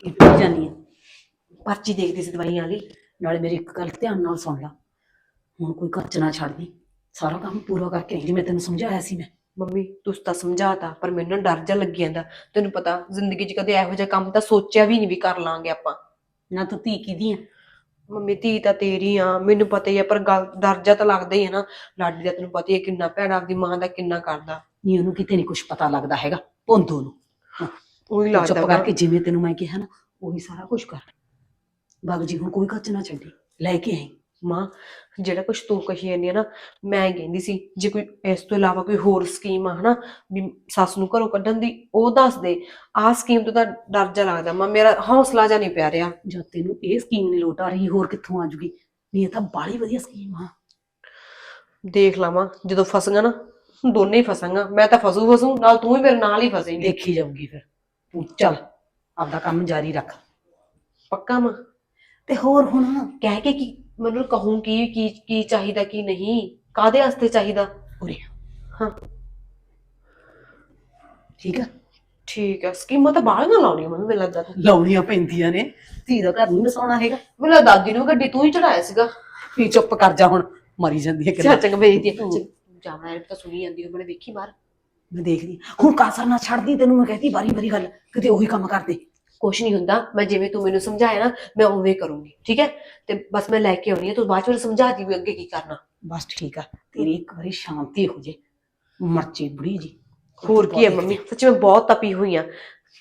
ਪਈ ਜਾਨੀ ਆ ਪਰਚੀ ਦੇਖਦੀ ਸੀ ਦਵਾਈਆਂ ਵਾਲੀ ਨਾਲੇ ਮੇਰੀ ਇੱਕ ਗੱਲ ਧਿਆਨ ਨਾਲ ਸੁਣ ਲਾ। ਹੁਣ ਕੋਈ ਖਰਚ ਨਾ ਛੱਡਦੀ ਸਾਰਾ ਕੰਮ ਪੂਰਾ ਕਰਕੇ ਆਈ। ਜਿਵੇਂ ਤੈਨੂੰ ਸਮਝਾਇਆ ਸੀ ਮੈਂ।
ਮੰਮੀ ਤੁਸੀਂ ਤਾਂ ਸਮਝਾਤਾ ਪਰ ਮੈਨੂੰ ਡਰ ਜਾ ਲੱਗੀ ਜਾਂਦਾ। ਤੈਨੂੰ ਪਤਾ ਜ਼ਿੰਦਗੀ 'ਚ ਕਦੇ ਇਹੋ ਜਿਹਾ ਕੰਮ ਤਾਂ ਸੋਚਿਆ ਵੀ ਨਹੀਂ ਵੀ ਕਰ ਲਾਂਗੇ ਆਪਾਂ।
ਨਾ ਤੂੰ ਧੀ ਕਿਹਦੀ ਆ?
ਮੰਮੀ ਧੀ ਤਾਂ ਤੇਰੀ ਆ। ਮੈਨੂੰ ਪਤਾ ਹੀ ਆ ਪਰ ਗੱਲ ਡਰ ਜਾ ਤਾਂ ਲੱਗਦਾ ਹੀ ਹੈ ਨਾ। ਲਾਡੀ ਦਾ ਤੈਨੂੰ ਪਤਾ ਹੀ ਹੈ ਕਿੰਨਾ ਭੈੜਾ ਆਪਦੀ ਮਾਂ ਦਾ ਕਿੰਨਾ ਕਰਦਾ।
ਨਹੀਂ ਉਹਨੂੰ ਕਿਤੇ ਨਹੀਂ ਕੁਝ ਪਤਾ ਲੱਗਦਾ ਹੈਗਾ। ਭੁੰਦੋ ਨੂੰ
ਉਹੀ
ਤੂੰ
ਲੱਗਦਾ
ਚੁੱਪ
ਵਾ।
ਕਰਕੇ ਜਿਵੇਂ ਤੈਨੂੰ ਮੈਂ ਕਿਹਾ ਨਾ ਉਹੀ ਸਾਰਾ ਕੁਝ ਕਰ। ਬਾਗ ਜੀ ਹੁਣ ਕੋਈ ਖਰਚ ਨਾ ਛੱਡੀ। ਲੈ ਕੇ ਆਈ।
ਮਾਂ ਜਿਹੜਾ ਕੁਝ ਤੂੰ ਕਹੀ ਜਾਂਦੀ ਆ ਨਾ ਮੈਂ ਕਹਿੰਦੀ ਸੀ ਜੇ ਕੋਈ ਇਸ ਤੋਂ ਇਲਾਵਾ ਕੋਈ ਹੋਰ ਸਕੀਮ ਆ ਹਨਾ ਵੀ ਸੱਸ ਨੂੰ ਘਰੋਂ ਕੱਢਣ ਦੀ ਉਹ ਦੱਸ ਦੇ। ਆਹ ਸਕੀਮ ਤੋਂ ਤਾਂ ਡਰ ਜਾ ਲੱਗਦਾ ਮਾਂ ਮੇਰਾ ਹੌਸਲਾ ਜਾ ਨਹੀਂ ਪਿਆ ਰਿਹਾ।
ਜਦ ਤੈਨੂੰ ਇਹ ਸਕੀਮ ਨਹੀਂ ਲੋਟ ਆ ਰਹੀ ਹੋਰ ਕਿੱਥੋਂ ਆ ਜੂਗੀ? ਨਹੀਂ ਇਹ ਤਾਂ ਬਾਲੀ ਵਧੀਆ ਸਕੀਮ ਆ।
ਦੇਖ ਲਵਾਂ ਜਦੋਂ ਫਸਾਂਗਾ ਨਾ ਦੋਨੇ ਹੀ ਫਸਾਂਗਾ ਮੈਂ ਤਾਂ ਫਸੂ ਫਸੂ ਨਾਲ ਤੂੰ ਵੀ ਮੇਰੇ ਨਾਲ ਹੀ ਫਸੇਂਗੀ
ਦੇਖੀ ਜਾਊਗੀ ਫਿਰ। ਤੂੰ ਚੱਲ ਆਪਦਾ ਕੰਮ ਜਾਰੀ ਰੱਖ।
ਪੱਕਾ ਮਾਂ।
ਤੇ ਹੋਰ ਹੁਣ
ਕਹਿ ਕੇ ਕੀ ਮੈਨੂੰ ਕਹੂੰ ਕੀ ਕੀ ਕੀ ਚਾਹੀਦਾ ਕੀ ਨਹੀਂ? ਕਾਦੇ ਵਾਸਤੇ ਚਾਹੀਦਾ?
ਉਰੇ
ਹਾਂ।
ਠੀਕ ਆ?
ਠੀਕ ਹੈ ਸਕੀਮਾਂ ਤਾਂ ਬਾਹਲੀਆਂ ਲਾਉਣੀਆਂ ਮੈਨੂੰ ਮੈਨੂੰ ਲੱਗਦਾ ਤੂੰ।
ਲਾਉਣੀਆਂ ਪੈਂਦੀਆਂ ਨੇ। ਧੀ ਦਾ ਘਰ ਨਹੀਂ ਵਸਾਉਣਾ ਹੈਗਾ।
ਮੈਨੂੰ ਲੱਗਦਾ ਦਾਦੀ ਨੂੰ ਗੱਡੀ ਤੂੰ ਹੀ ਚੜਾਇਆ ਸੀਗਾ।
ਵੀ ਚੁੱਪ ਕਰ ਜਾ ਹੁਣ ਮਰੀ ਜਾਂਦੀ ਹੈ
ਚੱਲ ਚੰਗਾ ਵੇਚਦੀ ਆ। ਜਾਣਾ ਹੈ ਤਾਂ ਸੁਣੀ ਜਾਂਦੀ ਹੋ ਮੈਨੇ ਵੇਖੀ ਬਾਹਰ।
ਮੈਂ ਦੇਖਦੀ ਹਾਂ। ਹੁਣ ਕਾਸਰ ਨਾ ਛੱਡਦੀ ਤੈਨੂੰ ਮੈਂ ਕਹਤੀ ਵਾਰੀ ਵਾਰੀ ਗੱਲ। ਕਿਤੇ ਉਹੀ ਕੰਮ ਕਰਦੇ।
ਕੁਛ ਨਹੀਂ ਹੁੰਦਾ। ਮੈਂ ਜਿਵੇਂ ਤੂੰ ਮੈਨੂੰ ਸਮਝਾਇਆ ਨਾ ਮੈਂ ਉਵੇਂ ਕਰੂੰਗੀ ਠੀਕ ਹੈ? ਤੇ ਬਸ ਮੈਂ ਲੈ ਕੇ ਆਉਣੀ ਹੈ ਤੂੰ ਬਾਅਦ ਚ ਮੈਨੂੰ ਸਮਝਾ ਦੀ ਵੀ ਅੱਗੇ ਕੀ ਕਰਨਾ।
ਬਸ ਠੀਕ ਆ ਤੇਰੀ ਇੱਕ ਵਾਰੀ ਸ਼ਾਂਤੀ ਹੋ ਜੇ। ਮਰਚੀ ਬੁੜੀ ਜੀ।
ਹੋਰ ਕੀ ਹੈ ਮੰਮੀ? ਸੱਚੀ ਮੈਂ ਬਹੁਤ ਤਪੀ ਹੋਈ ਆ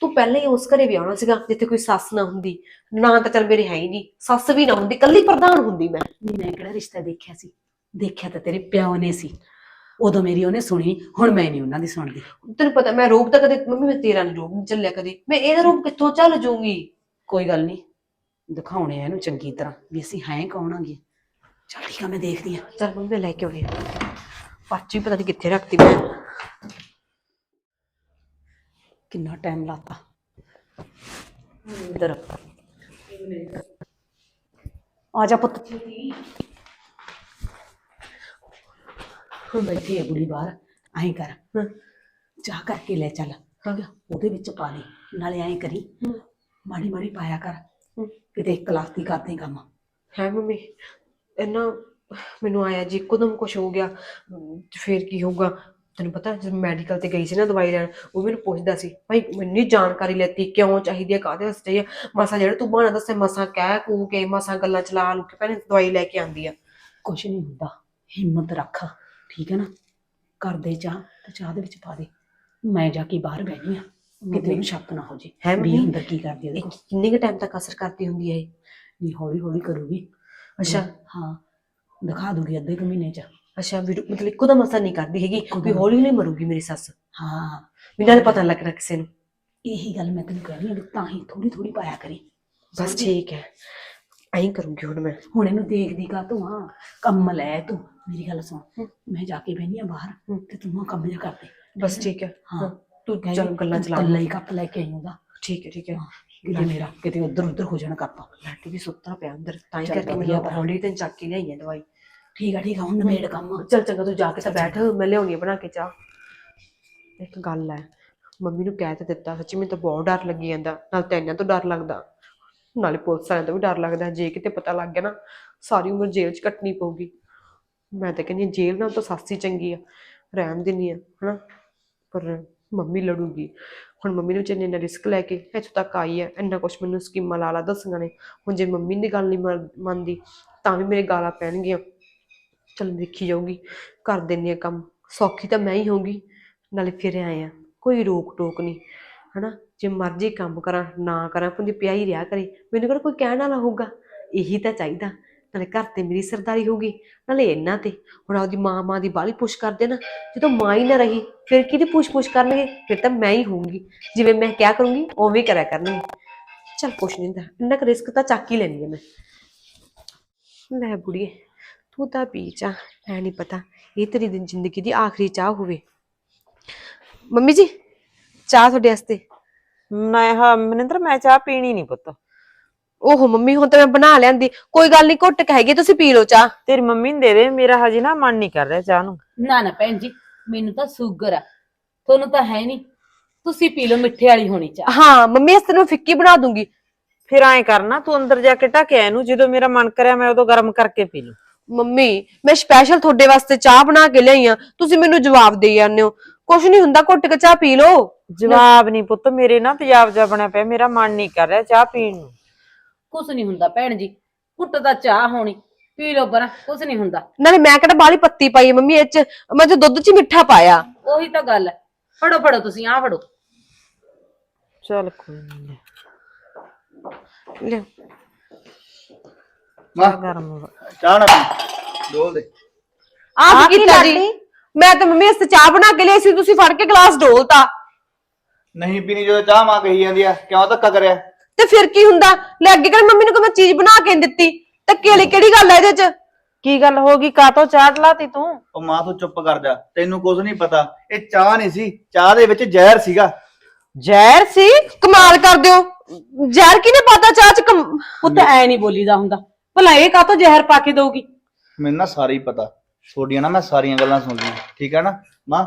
ਤੂੰ ਪਹਿਲਾਂ ਹੀ ਉਸ ਘਰੇ ਵਿਆਹਣਾ ਸੀਗਾ ਜਿੱਥੇ ਕੋਈ ਸੱਸ ਨਾ ਹੁੰਦੀ। ਨਾ ਤਾਂ ਚੱਲ ਮੇਰੇ ਹੈ ਹੀ ਨਹੀਂ। ਸੱਸ ਵੀ ਨਾ ਹੁੰਦੀ ਕੱਲੀ ਪ੍ਰਧਾਨ ਹੁੰਦੀ ਮੈਂ।
ਨਹੀਂ ਮੈਂ ਕਿਹੜਾ ਰਿਸ਼ਤਾ ਦੇਖਿਆ ਸੀ? ਦੇਖਿਆ ਤਾਂ ਤੇਰੇ ਪਿਓ ਨੇ ਸੀ। ਉਦੋਂ ਮੇਰੀ ਉਹਨੇ ਸੁਣੀ ਹੁਣ ਮੈਂ ਨਹੀਂ ਉਹਨਾਂ ਦੀ ਸੁਣਦੀ।
ਤੈਨੂੰ ਪਤਾ ਮੈਂ ਰੂਪ ਤਾਂ ਕਦੇ ਮੰਮੀ ਮੈਂ ਤੇਰਾ ਨਹੀਂ ਰੂਪ ਨਹੀਂ ਚੱਲਿਆ ਕਦੇ। ਮੈਂ ਇਹਦਾ ਰੂਪ ਕਿੱਥੋਂ ਚੱਲ ਜਾਊਂਗੀ
ਕੋਈ ਗੱਲ ਨਹੀਂ ਦਿਖਾਉਣੇ ਆ ਇਹਨੂੰ ਚੰਗੀ ਤਰ੍ਹਾਂ ਵੀ ਅਸੀਂ ਹੈ ਕੌਣ ਆਂਗੇ। ਚੱਲ ਠੀਕ ਆ ਮੈਂ ਦੇਖਦੀ ਆ।
ਚੱਲ ਮੰਮੀ ਮੈਂ ਲੈ ਕੇ ਆਉਣੀ ਪਾਚੀ ਪਤਾ ਨਹੀਂ ਕਿੱਥੇ ਰੱਖਤੀ ਮੈਂ।
ਕਿੰਨਾ ਟਾਈਮ ਲਾਤਾ। ਇਧਰ। ਆ ਜਾ ਪੁੱਤ ਹੁਣ ਬੈਠੀ ਹੈ ਬੁਲੀ ਬਾਹਰ ਐਂ ਕਰ। ਚਾਹ ਕਰਕੇ ਲੈ ਚੱਲ। ਠੀਕ ਆ? ਉਹਦੇ ਵਿੱਚ ਪਾ ਲਈ ਨਾਲੇ ਐਂ ਕਰੀ। ਮਾੜੀ ਮਾੜੀ ਪਾਇਆ ਕਰ। ਕਿਤੇ ਇੱਕ ਕਲਾਸ ਦੀ ਕਰਦੇ ਕੰਮ।
ਹੈ ਮੰਮੀ ਇਹਨਾਂ ਮੈਨੂੰ ਆਇਆ ਜੀ ਇੱਕਦਮ ਕੁਝ ਹੋ ਗਿਆ। ਅਮ, ਫਿਰ ਕੀ ਹੋਊਗਾ? ਤੈਨੂੰ ਪਤਾ ਜਦ ਮੈਡੀਕਲ ਤੇ ਗਈ ਸੀ ਨਾ ਦਵਾਈ ਲੈਣ ਉਹ ਮੈਨੂੰ ਪੁੱਛਦਾ ਸੀ ਭਾਈ ਮੈਨੂੰ ਜਾਣਕਾਰੀ ਲੈਤੀ ਕਿਉਂ ਚਾਹੀਦੀ ਹੈ ਕਾਹਦੇ ਵਾਸਤੇ ਚਾਹੀਦੀ ਹੈ ਮਸਾ ਜਿਹੜਾ ਤੂੰ ਬਹਾਨਾ ਦੱਸੇ ਮਸਾ ਕਹਿ ਕੂ ਕੇ ਮਸਾ ਗੱਲਾਂ ਚਲਾ ਲੂ ਕੇ ਪਹਿਲੇ ਦਵਾਈ ਲੈ ਕੇ ਆਂਦੀ ਆ।
ਕੁਛ ਨਹੀਂ ਹੁੰਦਾ। ਹਿੰਮਤ ਰੱਖ। ਠੀਕ ਹੈ ਨਾ? ਕਰ ਦੇ ਚਾਹ ਤੇ ਚਾਹ ਦੇ ਵਿੱਚ ਪਾ ਦੇ। ਮੈਂ ਜਾ ਕੇ ਬਾਹਰ ਬੈਠੀ ਆ। ਕਿਤੇ ਉਹਨੂੰ ਸ਼ੱਕ ਨਾ ਹੋ ਜੇ।
ਹੈ
ਵੀ
ਮੰਮੀ?
ਅੰਦਰ ਕੀ ਕਰਦੀ ਆ
ਇਹ
ਦੇਖੋ
ਕਿੰਨੇ ਕੁ ਟਾਈਮ ਤੱਕ ਅਸਰ ਕਰਦੀ ਹੁੰਦੀ ਹੈ ਇਹ?
ਨਹੀਂ ਹੌਲੀ ਹੌਲੀ ਕਰੂਗੀ।
ਅੱਛਾ।
ਹਾਂ ਦਿਖਾ ਦੂਗੀ ਅੱਧੇ ਕੁ ਮਹੀਨੇ ਚ।
ਅੱਛਾ ਵੀ ਮਤਲਬ ਇੱਕਦਮ ਅਸਰ ਨਹੀਂ ਕਰਦੀ ਹੈਗੀ। ਵੀ ਹੌਲੀ ਹੌਲੀ ਮਰੂਗੀ ਮੇਰੀ ਸੱਸ।
ਹਾਂ।
ਬਿਨਾਂ ਪਤਾ ਨੀ ਲੱਗਣਾ ਕਿਸੇ ਨੂੰ।
ਇਹੀ ਗੱਲ ਮੈਂ ਤੈਨੂੰ ਕਹਿ ਰਹੀ ਹਾਂ ਵੀ ਤਾਂ ਹੀ ਥੋੜੀ ਥੋੜੀ ਪਾਇਆ ਕਰੀ।
ਬਸ ਠੀਕ ਹੈ। ਐਂ ਕਰੂੰਗੀ ਹੁਣ ਮੈਂ।
ਹੁਣ ਇਹਨੂੰ ਦੇਖਦੀ ਕਾ ਤੂੰ ਹਾਂ ਕੰਮ ਲੈ ਤੂੰ। ਮੇਰੀ ਗੱਲ ਸੁਣ। ਮੈਂ ਜਾ ਕੇ ਬਹਿਨੀ ਆ ਬਾਹਰ ਤੇ ਤੂੰ ਆਹ ਕੰਮ ਜਿਹਾ ਕਰ ਦੇ।
ਬਸ ਠੀਕ ਹੈ।
ਹਾਂ
ਤੂੰ ਚੱਲ ਗੱਲਾਂ ਚਲਾ
ਇਕੱਲਾ ਹੀ ਕੱਪ ਲੈ ਕੇ ਆਈ ਉਹਦਾ।
ਠੀਕ ਹੈ ਠੀਕ ਹੈ।
ਕਿਤੇ ਮੇਰਾ ਕਿਤੇ ਉਧਰ ਉਧਰ ਹੋ ਜਾਣਾ ਕੱਪ।
ਲਾਟੀ ਵੀ ਸੁੱਤਾ ਪਿਆ ਅੰਦਰ ਤਾਂ ਹੀ ਕਰਕੇ ਮੈਨੂੰ ਹੌਲੀ ਤੇ ਚੱਕ ਕੇ ਲਿਆਈ ਹੈ ਦਵਾਈ।
ਠੀਕ ਆ ਠੀਕ ਆ ਹੁਣ ਨਵੇੜ ਕੰਮ।
ਚੱਲ ਚੰਗਾ ਤੂੰ ਜਾ ਕੇ ਤਾਂ ਬੈਠ ਮੈਂ ਲਿਆਉਣੀ ਆ ਬਣਾ ਕੇ ਚਾਹ। ਇੱਕ ਗੱਲ ਹੈ ਮੰਮੀ ਨੂੰ ਕਹਿ ਤਾਂ ਦਿੱਤਾ ਸੱਚੀ ਮੈਨੂੰ ਤਾਂ ਬਹੁਤ ਡਰ ਲੱਗੀ ਜਾਂਦਾ ਨਾਲ ਤਾਂ ਇਹਨਾਂ ਤੋਂ ਡਰ ਲੱਗਦਾ। ਨਾਲੇ ਪੁਲਿਸ ਵਾਲਿਆਂ ਤੋਂ ਵੀ ਡਰ ਲੱਗਦਾ ਜੇ ਕਿਤੇ ਪਤਾ ਲੱਗ ਗਿਆ ਨਾ ਸਾਰੀ ਉਮਰ ਜੇਲ੍ਹ 'ਚ ਕੱਟਣੀ ਪਊਗੀ। ਮੈਂ ਤਾਂ ਕਹਿੰਦੀ ਹਾਂ, ਜੇਲ੍ਹ ਨਾਲ ਤਾਂ ਸੱਸ ਹੀ ਚੰਗੀ ਆ ਰਹਿਣ ਦਿੰਦੀ ਆ ਹਨਾ। ਪਰ ਮੰਮੀ ਲੜੂਗੀ। ਹੁਣ ਮੰਮੀ ਨੂੰ ਜਿੰਨੇ ਨਾ ਰਿਸਕ ਲੈ ਕੇ ਇੱਥੋਂ ਤੱਕ ਆਈ ਹੈ ਇੰਨਾ ਕੁਛ ਮੈਨੂੰ ਸਕੀਮਾਂ ਲਾ ਲਾ ਦੱਸੀਆਂ ਨੇ। ਹੁਣ ਜੇ ਮੰਮੀ ਦੀ ਗੱਲ ਨਹੀਂ ਮੰਨ- ਮੰਨਦੀ ਤਾਂ ਵੀ ਮੇਰੇ ਗਾਲਾਂ ਪੈਣਗੀਆਂ। ਚਲ ਦੇਖੀ ਜਾਊਗੀ ਕਰ ਦਿੰਨੀ ਆ ਕੰਮ। ਸੌਖੀ ਤਾਂ ਮੈਂ ਹੀ ਹੋਊਗੀ ਨਾਲੇ ਫਿਰ ਆਏ ਆ ਕੋਈ ਰੋਕ ਟੋਕ ਨਹੀਂ ਹਨਾ। ਜੇ ਮਰਜ਼ੀ ਕੰਮ ਕਰਾਂ ਨਾ ਕਰਾਂ ਪੁੰਦੀ ਪਿਆ ਹੀ ਰਿਹਾ ਕਰੇ ਮੈਨੂੰ ਕਿਹੜਾ ਕੋਈ ਕਹਿਣ ਵਾਲਾ ਹੋਊਗਾ? ਇਹੀ ਤਾਂ ਚਾਹੀਦਾ। ਨਾਲੇ ਘਰ ਤੇ ਮੇਰੀ ਸਰਦਾਰੀ ਹੋਊਗੀ, ਨਾਲੇ ਇਹਨਾਂ ਤੇ। ਹੁਣ ਉਹਦੀ ਮਾਂ ਮਾਂ ਦੀ ਬਾਲੀ ਪੁਸ਼ ਕਰਦੇ ਨਾ, ਜਦੋਂ ਮਾਂ ਹੀ ਨਾ ਰਹੀ, ਫਿਰ ਕਿਹਦੀ ਪੁਸ਼ ਪੁਸ਼ ਕਰਨਗੇ? ਫਿਰ ਤਾਂ ਮੈਂ ਹੀ ਹੋਊਂਗੀ। ਜਿਵੇਂ ਮੈਂ ਕਿਹਾ ਕਰੂੰਗੀ, ਉਵੇਂ ਕਰਿਆ ਕਰਨਗੇ। ਚਲ ਕੁਛ ਨਹੀਂ ਹੁੰਦਾ ਇੰਨਾ ਕੁ ਰਿਸਕ ਤਾਂ ਚੱਕ ਹੀ ਲੈਣੀ ਹੈ ਮੈਂ। ਲੈ ਬੁੜੀਏ, ਤੂੰ ਤਾਂ ਪੀ ਚਾ ਐ ਨਹੀਂ ਪਤਾ, ਇਹ ਤੇਰੀ ਦਿਨ ਜ਼ਿੰਦਗੀ ਦੀ ਆਖਰੀ ਚਾਹ ਹੋਵੇ। ਮੰਮੀ ਜੀ, ਚਾਹ ਤੁਹਾਡੇ ਵਾਸਤੇ।
ਮੈਂ, ਹਾਂ, ਮਨਿੰਦਰ, ਮੈਂ ਚਾਹ ਪੀਣੀ ਨਹੀਂ ਪੁੱਤ।
ਓਹੋ ਮੰਮੀ ਹੁਣ ਤਾਂ ਮੈਂ ਬਣਾ ਲਿਆਂਦੀ। ਕੋਈ ਗੱਲ ਨਹੀਂ ਘੁੱਟ ਕੇ ਹੈਗੀ ਤੁਸੀਂ ਪੀ ਲਓ ਚਾਹ।
ਤੇਰੀ ਮੰਮੀ ਨੂੰ ਦੇ ਦੇ ਮੇਰਾ ਹਜੇ ਨਾ ਮਨ ਨਹੀਂ ਕਰ ਰਿਹਾ ਚਾਹ ਨੂੰ।
ਨਾ ਨਾ ਭੈਣ ਜੀ ਮੈਨੂੰ ਤਾਂ ਸ਼ੂਗਰ ਆ। ਤੁਹਾਨੂੰ ਤਾਂ ਹੈ ਨਹੀਂ ਤੁਸੀਂ ਪੀ ਲਓ ਮਿੱਠੇ ਵਾਲੀ ਹੋਣੀ ਚਾਹ।
ਹਾਂ ਮੰਮੀ ਇਸ ਤੈਨੂੰ ਫਿੱਕੀ ਬਣਾ ਦੂੰਗੀ।
ਫਿਰ ਐਂ ਕਰਨਾ ਤੂੰ ਅੰਦਰ ਜਾ ਕੇ ਢੱਕਿਆ ਇਹਨੂੰ ਜਦੋਂ ਮੇਰਾ ਮਨ ਕਰਿਆ ਮੈਂ ਉਦੋਂ ਗਰਮ ਕਰਕੇ ਪੀ ਲੂ
ਮੰਮੀ ਮੈਂ ਸਪੈਸ਼ਲ ਤੁਹਾਡੇ ਵਾਸਤੇ ਚਾਹ ਬਣਾ ਕੇ ਲਿਆਈ ਆ। ਤੁਸੀਂ ਮੈਨੂੰ ਜਵਾਬ ਦੇਈ ਜਾਂਦੇ ਹੋ। ਕੁਛ ਨਹੀਂ ਹੁੰਦਾ ਘੁੱਟ ਕੇ ਚਾਹ ਪੀ ਲਓ।
ਜਵਾਬ ਨਹੀਂ ਪੁੱਤ ਮੇਰੇ ਨਾ ਤੇਜ਼ਾਬ ਜਾ ਬਣਿਆ ਪਿਆ ਮੇਰਾ ਮਨ ਨਹੀਂ ਕਰ ਰਿਹਾ ਚਾਹ ਪੀਣ ਨੂੰ।
ਕੁਛ ਨਹੀਂ ਹੁੰਦਾ ਭੈਣ ਜੀ। ਘੁੱਟ ਦਾ ਚਾਹ ਹੋਣੀ ਪੀ ਲਓ ਪਰ ਕੁਛ ਨਹੀਂ ਹੁੰਦਾ।
ਨਾਲੇ ਮੈਂ ਕਿਹੜਾ ਬਾਲੀ ਪੱਤੀ ਪਾਈ ਮੰਮੀ ਇਹ ਚ ਮੈਂ ਤੇ ਦੁੱਧ ਚ ਹੀ ਮਿੱਠਾ ਪਾਇਆ।
ਉਹੀ ਤਾਂ ਗੱਲ ਹੈ। ਫੜੋ ਫੜੋ ਤੁਸੀਂ ਆਹ ਫੜੋ।
ਚੱਲ ਕੋਈ ਨਹੀਂ
ਲਿਓ।
ਮਾਂ
ਗਰਮ ਹੋ
ਚਾਹ ਨਾ ਪੀ। ਡੋਲ ਦੇ।
ਆਹ ਕੀ ਕੀਤਾ ਜੀ? ਮੈਂ ਤਾਂ ਮੰਮੀ ਇਸ ਚਾਹ ਬਣਾ ਕੇ ਲਈ ਸੀ ਤੁਸੀਂ ਫੜ ਕੇ ਗਲਾਸ ਡੋਲਤਾ।
ਨਹੀਂ ਪੀਣੀ ਜਦੋਂ ਚਾਹ ਮਾਂ ਕਹੀ ਜਾਂਦੀ ਆ ਕਿਉਂ ਧੱਕਾ ਕਰਿਆ?
ਤੇ ਫਿਰ ਕੀ ਹੁੰਦਾ? ਲੈ ਅੱਗੇ ਕਰ ਮੰਮੀ ਨੂੰ ਕਿ ਮੈਂ ਚੀਜ਼ ਬਣਾ ਕੇ ਨੀ ਦਿੱਤੀ? ਧੱਕੇ ਵਾਲੀ ਕਿਹੜੀ ਗੱਲ ਹੈ ਇਹਦੇ ਚ?
ਕੀ ਗੱਲ ਹੋ ਗਈ? ਕਾਤੋਂ ਚਾਹ ਢਲਾਤੀ ਤੂੰ?
ਉਹ ਮਾਂ ਤੂੰ ਚੁੱਪ ਕਰ ਜਾ। ਤੈਨੂੰ ਕੁਝ ਨਹੀਂ ਪਤਾ। ਇਹ ਚਾਹ ਨਹੀਂ ਸੀ। ਚਾਹ ਦੇ ਵਿੱਚ ਜ਼ਹਿਰ ਸੀਗਾ।
ਜ਼ਹਿਰ ਸੀ?
ਕਮਾਲ ਕਰ ਦਿਓ। ਜ਼ਹਿਰ ਕਿਨੇ ਪਤਾ ਚਾਹ ਚ? ਕਮ-
ਪੁੱਤ ਐ ਨਹੀਂ ਬੋਲੀਦਾ ਹੁੰਦਾ। ਭਲਾ ਇਹ ਕਾਹਤੋਂ ਜ਼ਹਿਰ ਪਾ ਕੇ ਦਊਗੀ?
ਮੈਨੂੰ ਨਾ ਸਾਰੀ ਪਤਾ। ਤੁਹਾਡੀਆਂ ਨਾ ਮੈਂ ਸਾਰੀਆਂ ਗੱਲਾਂ ਸੁਣਦੀਆਂ ਠੀਕ ਹੈ ਨਾ? ਮਾਂ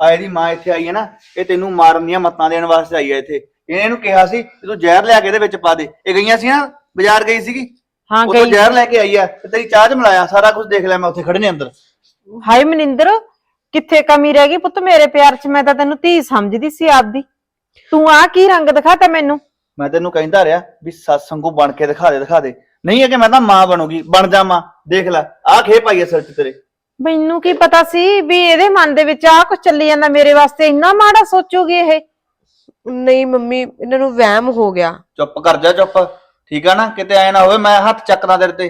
ਆ ਇਹਦੀ ਮਾਂ ਇੱਥੇ ਆਈ ਹੈ ਨਾ ਇਹ ਤੈਨੂੰ ਮਾਰਨ ਦੀਆਂ ਮੱਤਾਂ ਦੇਣ ਵਾਸਤੇ ਆਈ ਹੈ ਇੱਥੇ। ਇਹਨੇ ਇਹਨੂੰ ਕਿਹਾ ਸੀ ਕਿ ਤੂੰ ਜ਼ਹਿਰ ਲਿਆ ਕੇ ਇਹਦੇ ਵਿੱਚ ਪਾ ਦੇ। ਇਹ ਗਈਆਂ ਸੀ ਨਾ ਬਾਜ਼ਾਰ ਗਈ ਸੀਗੀ?
ਹਾਂ
ਉਹ ਤੋਂ
ਗਈ।
ਜ਼ਹਿਰ ਲੈ ਕੇ ਆਈ ਆ ਤੇ ਤੇਰੀ ਚਾਹ ਚ ਮਿਲਾਇਆ ਸਾਰਾ ਕੁਝ ਦੇਖ ਲਿਆ ਮੈਂ ਉੱਥੇ ਖੜੇ ਨੇ ਅੰਦਰ।
ਹਾਏ ਮਨਿੰਦਰ ਕਿੱਥੇ ਕਮੀ ਰਹਿ ਗਈ ਪੁੱਤ ਮੇਰੇ ਪਿਆਰ 'ਚ? ਮੈਂ ਤਾਂ ਤੈਨੂੰ ਧੀ ਸਮਝਦੀ ਸੀ ਆਪਦੀ। ਤੂੰ ਆ ਕੀ ਰੰਗ ਦਿਖਾਤਾ ਮੈਨੂੰ?
ਮੈਂ ਤੈਨੂੰ ਕਹਿੰਦਾ ਰਿਹਾ ਵੀ ਸਤਸੰਗੂ ਬਣ ਕੇ ਦਿਖਾ ਦੇ ਦਿਖਾ ਦੇ। ਨਹੀਂ ਹੈ ਕਿ ਮੈਂ ਤਾਂ ਮਾਂ ਬਣੂਗੀ ਬਣ ਜਾ ਮਾਂ ਦੇਖ ਲੈ ਆਹ ਖੇ ਪਾਈ ਸਿਰ 'ਚ ਤੇਰੇ।
ਮੈਨੂੰ ਕੀ ਪਤਾ ਸੀ ਵੀ ਇਹਦੇ ਮਨ ਦੇ ਵਿੱਚ ਆ ਕੁਝ ਚੱਲੀ ਜਾਂਦਾ ਮੇਰੇ ਵਾਸਤੇ ਇੰਨਾ ਮਾੜਾ ਸੋਚੂਗੀ ਇਹ?
ਨਹੀਂ ਮੰਮੀ ਇਹਨਾਂ ਨੂੰ ਵਹਿਮ ਹੋ ਗਿਆ।
ਚੁੱਪ ਕਰ ਜਾ ਚੁੱਪ। ਠੀਕ ਆ ਨਾ? ਕਿਤੇ ਐ ਨਾ ਹੋਵੇ ਮੈਂ ਹੱਥ ਚੱਕਦਾ ਤੇਰੇ ਤੇ।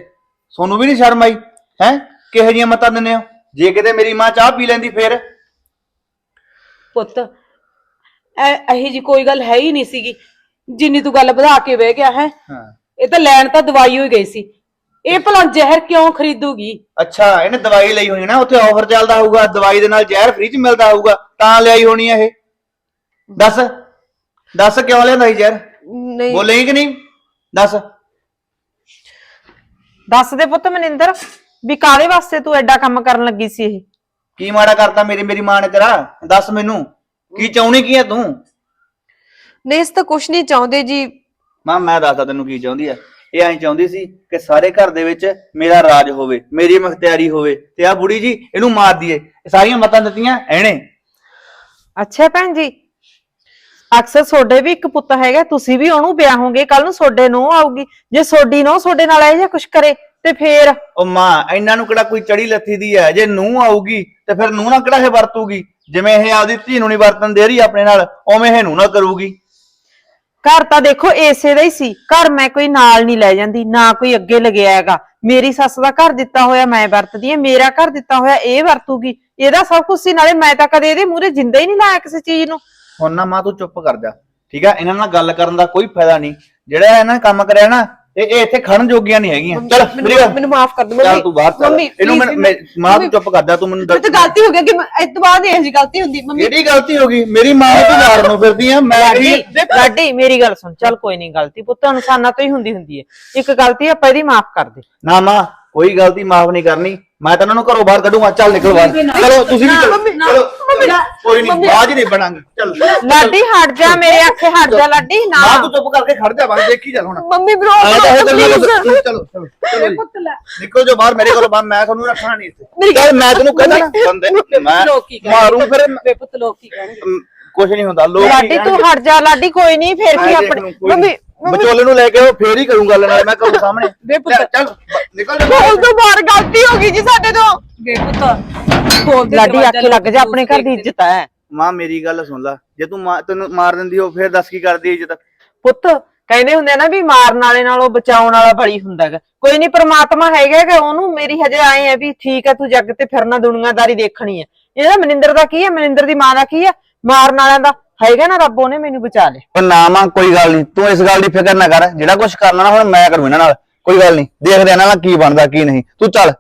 ਸੋਨੂੰ ਵੀ ਨਹੀਂ ਸ਼ਰਮ ਆਈ ਹੈ? ਕਿਹੋ ਜਿਹੀਆਂ ਮਤਾਂ ਦਿੰਦੇ ਹੋ? ਜੇ ਕਿਤੇ ਮੇਰੀ ਮਾਂ ਚਾਹ ਪੀ ਲੈਂਦੀ ਫੇਰ?
ਪੁੱਤ ਐ ਇਹੀ ਜੀ ਕੋਈ ਗੱਲ ਹੈ ਹੀ ਨਹੀਂ ਸੀਗੀ। ਜਿੰਨੀ ਤੂੰ ਗੱਲ ਵਧਾ ਕੇ ਬਹਿ ਗਿਆ ਹੈ?
ਹਾਂ।
ਇਹ ਤਾਂ ਲੈਣ ਤਾਂ ਦਵਾਈ ਹੋਈ ਗਈ ਸੀ। ਇਹ ਭਲਾ ਜ਼ਹਿਰ ਕਿਉਂ ਖਰੀਦੂਗੀ?
ਅੱਛਾ ਇਹਨੇ ਦਵਾਈ ਲਈ ਹੋਣੀ ਨਾ ਉੱਥੇ ਆਫਰ ਚੱਲਦਾ ਹੋਊਗਾ ਦਵਾਈ ਦੇ ਨਾਲ ਜ਼ਹਿਰ ਫ੍ਰੀ ਚ ਮਿਲਦਾ ਹੋਊਗਾ ਤਾਂ ਲਿਆਈ ਹੋਣੀ ਆ ਇਹ। ਦੱਸ। ਦੱਸ ਕਿਉਂ ਲਿਆਂਦਾ ਸੀ ਜ਼ਹਿਰ?
ਨਹੀਂ।
ਬੋਲੇਗੀ ਕਿ ਨਹੀਂ? ਦੱਸ।
ਦੱਸ ਦੇ ਪੁੱਤ ਮਨਿੰਦਰ ਵੀ ਕਾਦੇ ਵਾਸਤੇ ਤੂੰ ਐਡਾ ਕੰਮ ਕਰਨ ਲੱਗੀ ਸੀ ਇਹ?
ਕੀ ਮਾੜਾ ਕਰਤਾ ਮੇਰੀ ਮੇਰੀ ਮਾਂ ਨੇ ਤੇਰਾ? ਦੱਸ ਮੈਨੂੰ। ਕੀ ਚਾਹੁੰਦੀ ਕੀ ਆ ਤੂੰ?
ਨਹੀਂ ਇਸ ਤਾਂ ਕੁਛ ਨਹੀਂ ਚਾਹੁੰਦੇ ਜੀ।
ਮਾਂ ਮੈਂ ਦੱਸਦਾ ਤੈਨੂੰ ਕੀ ਚਾਹੁੰਦੀ ਆ। ਇਹ ਐਂ ਚਾਹੁੰਦੀ ਸੀ ਕਿ ਸਾਰੇ ਘਰ ਦੇ ਵਿੱਚ ਮੇਰਾ ਰਾਜ ਹੋਵੇ ਮੇਰੀ ਮਖਤਿਆਰੀ ਹੋਵੇ ਤੇ ਆ ਬੁੜੀ ਜੀ ਇਹਨੂੰ ਮਾਰ ਦਈਏ ਇਹ ਸਾਰੀਆਂ ਮਤਾਂ ਦਿੱਤੀਆਂ ਐਣੇ
ਅੱਛਾ ਭੈਣ ਜੀ ਅਕਸਰ ਤੁਹਾਡੇ ਵੀ ਇੱਕ ਪੁੱਤ ਹੈਗਾ ਤੁਸੀਂ ਵੀ ਉਹਨੂੰ ਵਿਆਹੋਗੇ ਕੱਲ ਨੂੰ ਤੁਹਾਡੇ ਨੂੰ ਆਊਗੀ। ਜੇ ਤੁਹਾਡੀ ਨੂੰ ਤੁਹਾਡੇ ਨਾਲ ਇਹ ਜਿਹਾ ਕੁਝ ਕਰੇ ਤੇ ਫੇਰ?
ਉਹ ਮਾਂ ਇਹਨਾਂ ਨੂੰ ਕਿਹੜਾ ਕੋਈ ਚੜੀ ਲੱਥੀ ਦੀ ਹੈ? ਜੇ ਨੂੰਹ ਆਊਗੀ ਤੇ ਫਿਰ ਨੂੰਹ ਨਾਲ ਕਿਹੜਾ ਇਹ ਵਰਤੂਗੀ? ਜਿਵੇਂ ਇਹ ਆਪਦੀ ਧੀ ਨੂੰ ਨਹੀਂ ਵਰਤਨ ਦੇ ਰਹੀ ਆਪਣੇ ਨਾਲ ਉਵੇਂ ਇਹ ਨੂੰਹ ਨਾਲ ਕਰੂਗੀ।
ਘਰ ਤਾਂ ਦੇਖੋ ਏਸੇ ਦਾ ਹੀ ਸੀ। ਘਰ ਮੈਂ ਕੋਈ ਨਾਲ ਨਹੀਂ ਲੈ ਜਾਂਦੀ ਨਾ ਕੋਈ ਅੱਗੇ ਲਗਿਆ ਹੈਗਾ। ਮੇਰੀ ਸੱਸ ਦਾ ਘਰ ਦਿੱਤਾ ਹੋਇਆ ਮੈਂ ਵਰਤਦੀ ਹਾਂ ਮੇਰਾ ਘਰ ਦਿੱਤਾ ਹੋਇਆ ਇਹ ਵਰਤੂਗੀ। ਇਹਦਾ ਸਭ ਕੁਝ ਸੀ ਨਾਲੇ ਮੈਂ ਤਾਂ ਕਦੇ ਇਹਦੇ ਮੂਹਰੇ ਜਿੰਦਾ ਹੀ ਨਹੀਂ ਲਾਇਆ ਕਿਸੇ ਚੀਜ਼ ਨੂੰ।
ਹੁਣ ਨਾ ਮਾਂ ਤੂੰ ਚੁੱਪ ਕਰ ਜਾ ਠੀਕ ਆ? ਇਹਨਾਂ ਨਾਲ ਗੱਲ ਕਰਨ ਦਾ ਕੋਈ ਫਾਇਦਾ ਨਹੀਂ। ਜਿਹੜਾ ਇਹਨਾਂ ਨੇ ਕੰਮ ਕਰਿਆ ਨਾ ਇਹ ਇਹ ਇੱਥੇ ਖੜਨ ਜੋਗੀਆਂ ਨਹੀਂ ਹੈਗੀਆਂ। ਚੱਲ ਮੇਰੀ ਗੱਲ-
ਮੈਨੂੰ ਮਾਫ ਕਰ ਦਿਓ
ਚੱਲ ਤੂੰ ਬਾਹਰ ਚੱਲ।
ਮੰਮੀ,
ਇਹਨੂੰ
please,
ਮੈਂ- ਮੈਂ- ਮਾਂ ਤੂੰ ਚੁੱਪ ਕਰ ਜਾ ਤੂੰ ਮੈਨੂੰ
ਮੇਰੇ ਤੋਂ ਗਲਤੀ ਹੋ ਗਈ ਕਿ ਮੈਂ- ਇਸ ਤੋਂ ਬਾਅਦ ਇਹ ਜੀ ਗਲਤੀ ਹੁੰਦੀ ਮੰਮੀ।
ਕਿਹੜੀ ਗਲਤੀ ਹੋ ਗਈ? ਮੇਰੀ ਮਾਂ ਤੂੰ ਮਾਰਨ ਨੂੰ ਫਿਰਦੀ ਆ ਮੈਂ ਵੀ
ਲਾਡੀ ਮੇਰੀ ਗੱਲ ਸੁਣ ਚੱਲ ਕੋਈ ਨਹੀਂ ਗਲਤੀ ਪੁੱਤ ਇਨਸਾਨਾਂ ਤੋਂ ਹੀ ਹੁੰਦੀ ਹੁੰਦੀ ਹੈ। ਇੱਕ ਗਲਤੀ ਆਪਾਂ ਇਹਦੀ ਮਾਫ ਕਰ ਦੇ।
ਨਾ ਮਾਂ ਕੋਈ ਗਲਤੀ ਮਾਫ ਨਹੀਂ ਕਰਨੀ। ਮੈਂ ਤਾਂ ਉਹਨਾਂ ਨੂੰ ਘਰੋਂ ਬਾਹਰ ਕੱਢੂੰਗਾ ਚੱਲ ਨਿਕਲ ਬਾਹਰ। ਚਲੋ ਤੁਸੀਂ ਵੀ ਚਲੋ। ਚਲੋ ਕੋਈ ਨਹੀਂ ਬਾਜ ਨਹੀਂ ਬਣਾਂਗੇ। ਚੱਲ
ਲਾਡੀ ਹਟ ਜਾ ਮੇਰੇ ਅੱਖੇ ਹਟ ਜਾ ਲਾਡੀ ਨਾ।
ਤੂੰ ਚੁੱਪ ਕਰਕੇ ਖੜ ਜਾ ਬਾਹਰ ਦੇਖੀ ਚੱਲ ਹੁਣ।
ਮੰਮੀ ਬਰੋ
ਚਲੋ ਚਲੋ ਚਲੋ। ਨਿਕਲ ਜੋ ਬਾਹਰ ਮੇਰੇ ਕੋਲੋਂ ਬਾਹਰ ਮੈਂ ਤੁਹਾਨੂੰ ਰੱਖਣਾ ਨਹੀਂ ਇੱਥੇ। ਚੱਲ ਮੈਂ ਤੈਨੂੰ ਕਹਿੰਦਾ ਨਾ ਬੰਦੇ ਮੈਂ ਮਾਰੂ ਫਿਰ
ਬੇਪੁੱਤ ਲੋਕ ਕੀ ਕਹਿਣਗੇ।
ਕੁਝ ਨਹੀਂ ਹੁੰਦਾ ਲੋਕ
ਲਾਡੀ ਤੂੰ ਹਟ ਜਾ ਲਾਡੀ ਕੋਈ ਨਹੀਂ ਫੇਰ ਕੀ ਆਪਣੇ
ਮੰਮੀ ਵਿਚੋਲੇ ਨੂੰ ਲੈ ਕੇ ਉਹ ਫੇਰ ਹੀ ਕਰੂੰ ਗੱਲ ਨਾਲ ਮੈਂ ਕਰੂੰ ਸਾਹਮਣੇ। ਚੱਲ ਚੱਲ ਨਿਕਲ ਜਾ।
ਬੋਲ ਤੋਂ ਬਾਹਰ ਗਲਤੀ ਹੋ ਗਈ ਜੀ ਸਾਡੇ ਤੋਂ।
ਬੇਪੁੱਤ ਬੋਲ ਦੇ
ਲਾਡੀ ਆਖੇ ਲੱਗ ਜਾ ਆਪਣੇ ਘਰ ਦੀ। ਇੱਜ਼ਤ ਹੈ।
ਮਾਂ ਮੇਰੀ ਗੱਲ ਸੁਣ ਲੈ। ਜੇ ਤੂੰ ਮਾਂ- ਤੈਨੂੰ ਮਾਰ ਦਿੰਦੀ ਹੋ ਫੇਰ ਦੱਸ ਕੀ ਕਰਦੀ ਇੱਜ਼ਤ?
ਪੁੱਤ ਕਹਿੰਦੇ ਹੁੰਦੇ ਆ ਨਾ ਵੀ ਮਾਰਨ ਵਾਲੇ ਨਾਲੋਂ ਬਚਾਉਣ ਵਾਲਾ ਬੜੀ ਹੁੰਦਾ ਹੈਗਾ। ਕੋਈ ਨਹੀਂ ਪ੍ਰਮਾਤਮਾ ਹੈਗਾ ਕਿ ਉਹਨੂੰ ਮੇਰੀ ਹਜੇ ਆਏ ਆ ਵੀ ਠੀਕ ਹੈ ਤੂੰ ਜੱਗ ਤੇ ਫਿਰਨਾ ਦੁਨੀਆਦਾਰੀ ਦੇਖਣੀ ਹੈ। ਇਹਦਾ ਮਨਿੰਦਰ ਦਾ ਕੀ ਹੈ? ਮਨਿੰਦਰ ਦੀ ਮਾਂ ਦਾ ਕੀ ਹੈ? ਮਾਰਨ ਵਾਲਿਆਂ ਦਾ ਹੈਗਾ ਨਾ ਰੱਬ ਉਹਨੇ ਮੈਨੂੰ ਬਚਾ ਲਿਆ
ਪਰ ਨਾ ਮਾਂ ਕੋਈ ਗੱਲ ਨਹੀਂ ਤੂੰ ਇਸ ਗੱਲ ਦੀ ਫਿਕਰ ਨਾ ਕਰ, ਜਿਹੜਾ ਕੁਝ ਕਰਨਾ ਨਾ ਹੁਣ ਮੈਂ ਕਰੂੰ ਇਹਨਾਂ ਨਾਲ, ਕੋਈ ਗੱਲ ਨਹੀਂ ਦੇਖਦੇ ਇਹਨਾਂ ਨਾਲ ਕੀ ਬਣਦਾ, ਕੀ ਨਹੀਂ। ਤੂੰ ਚੱਲ।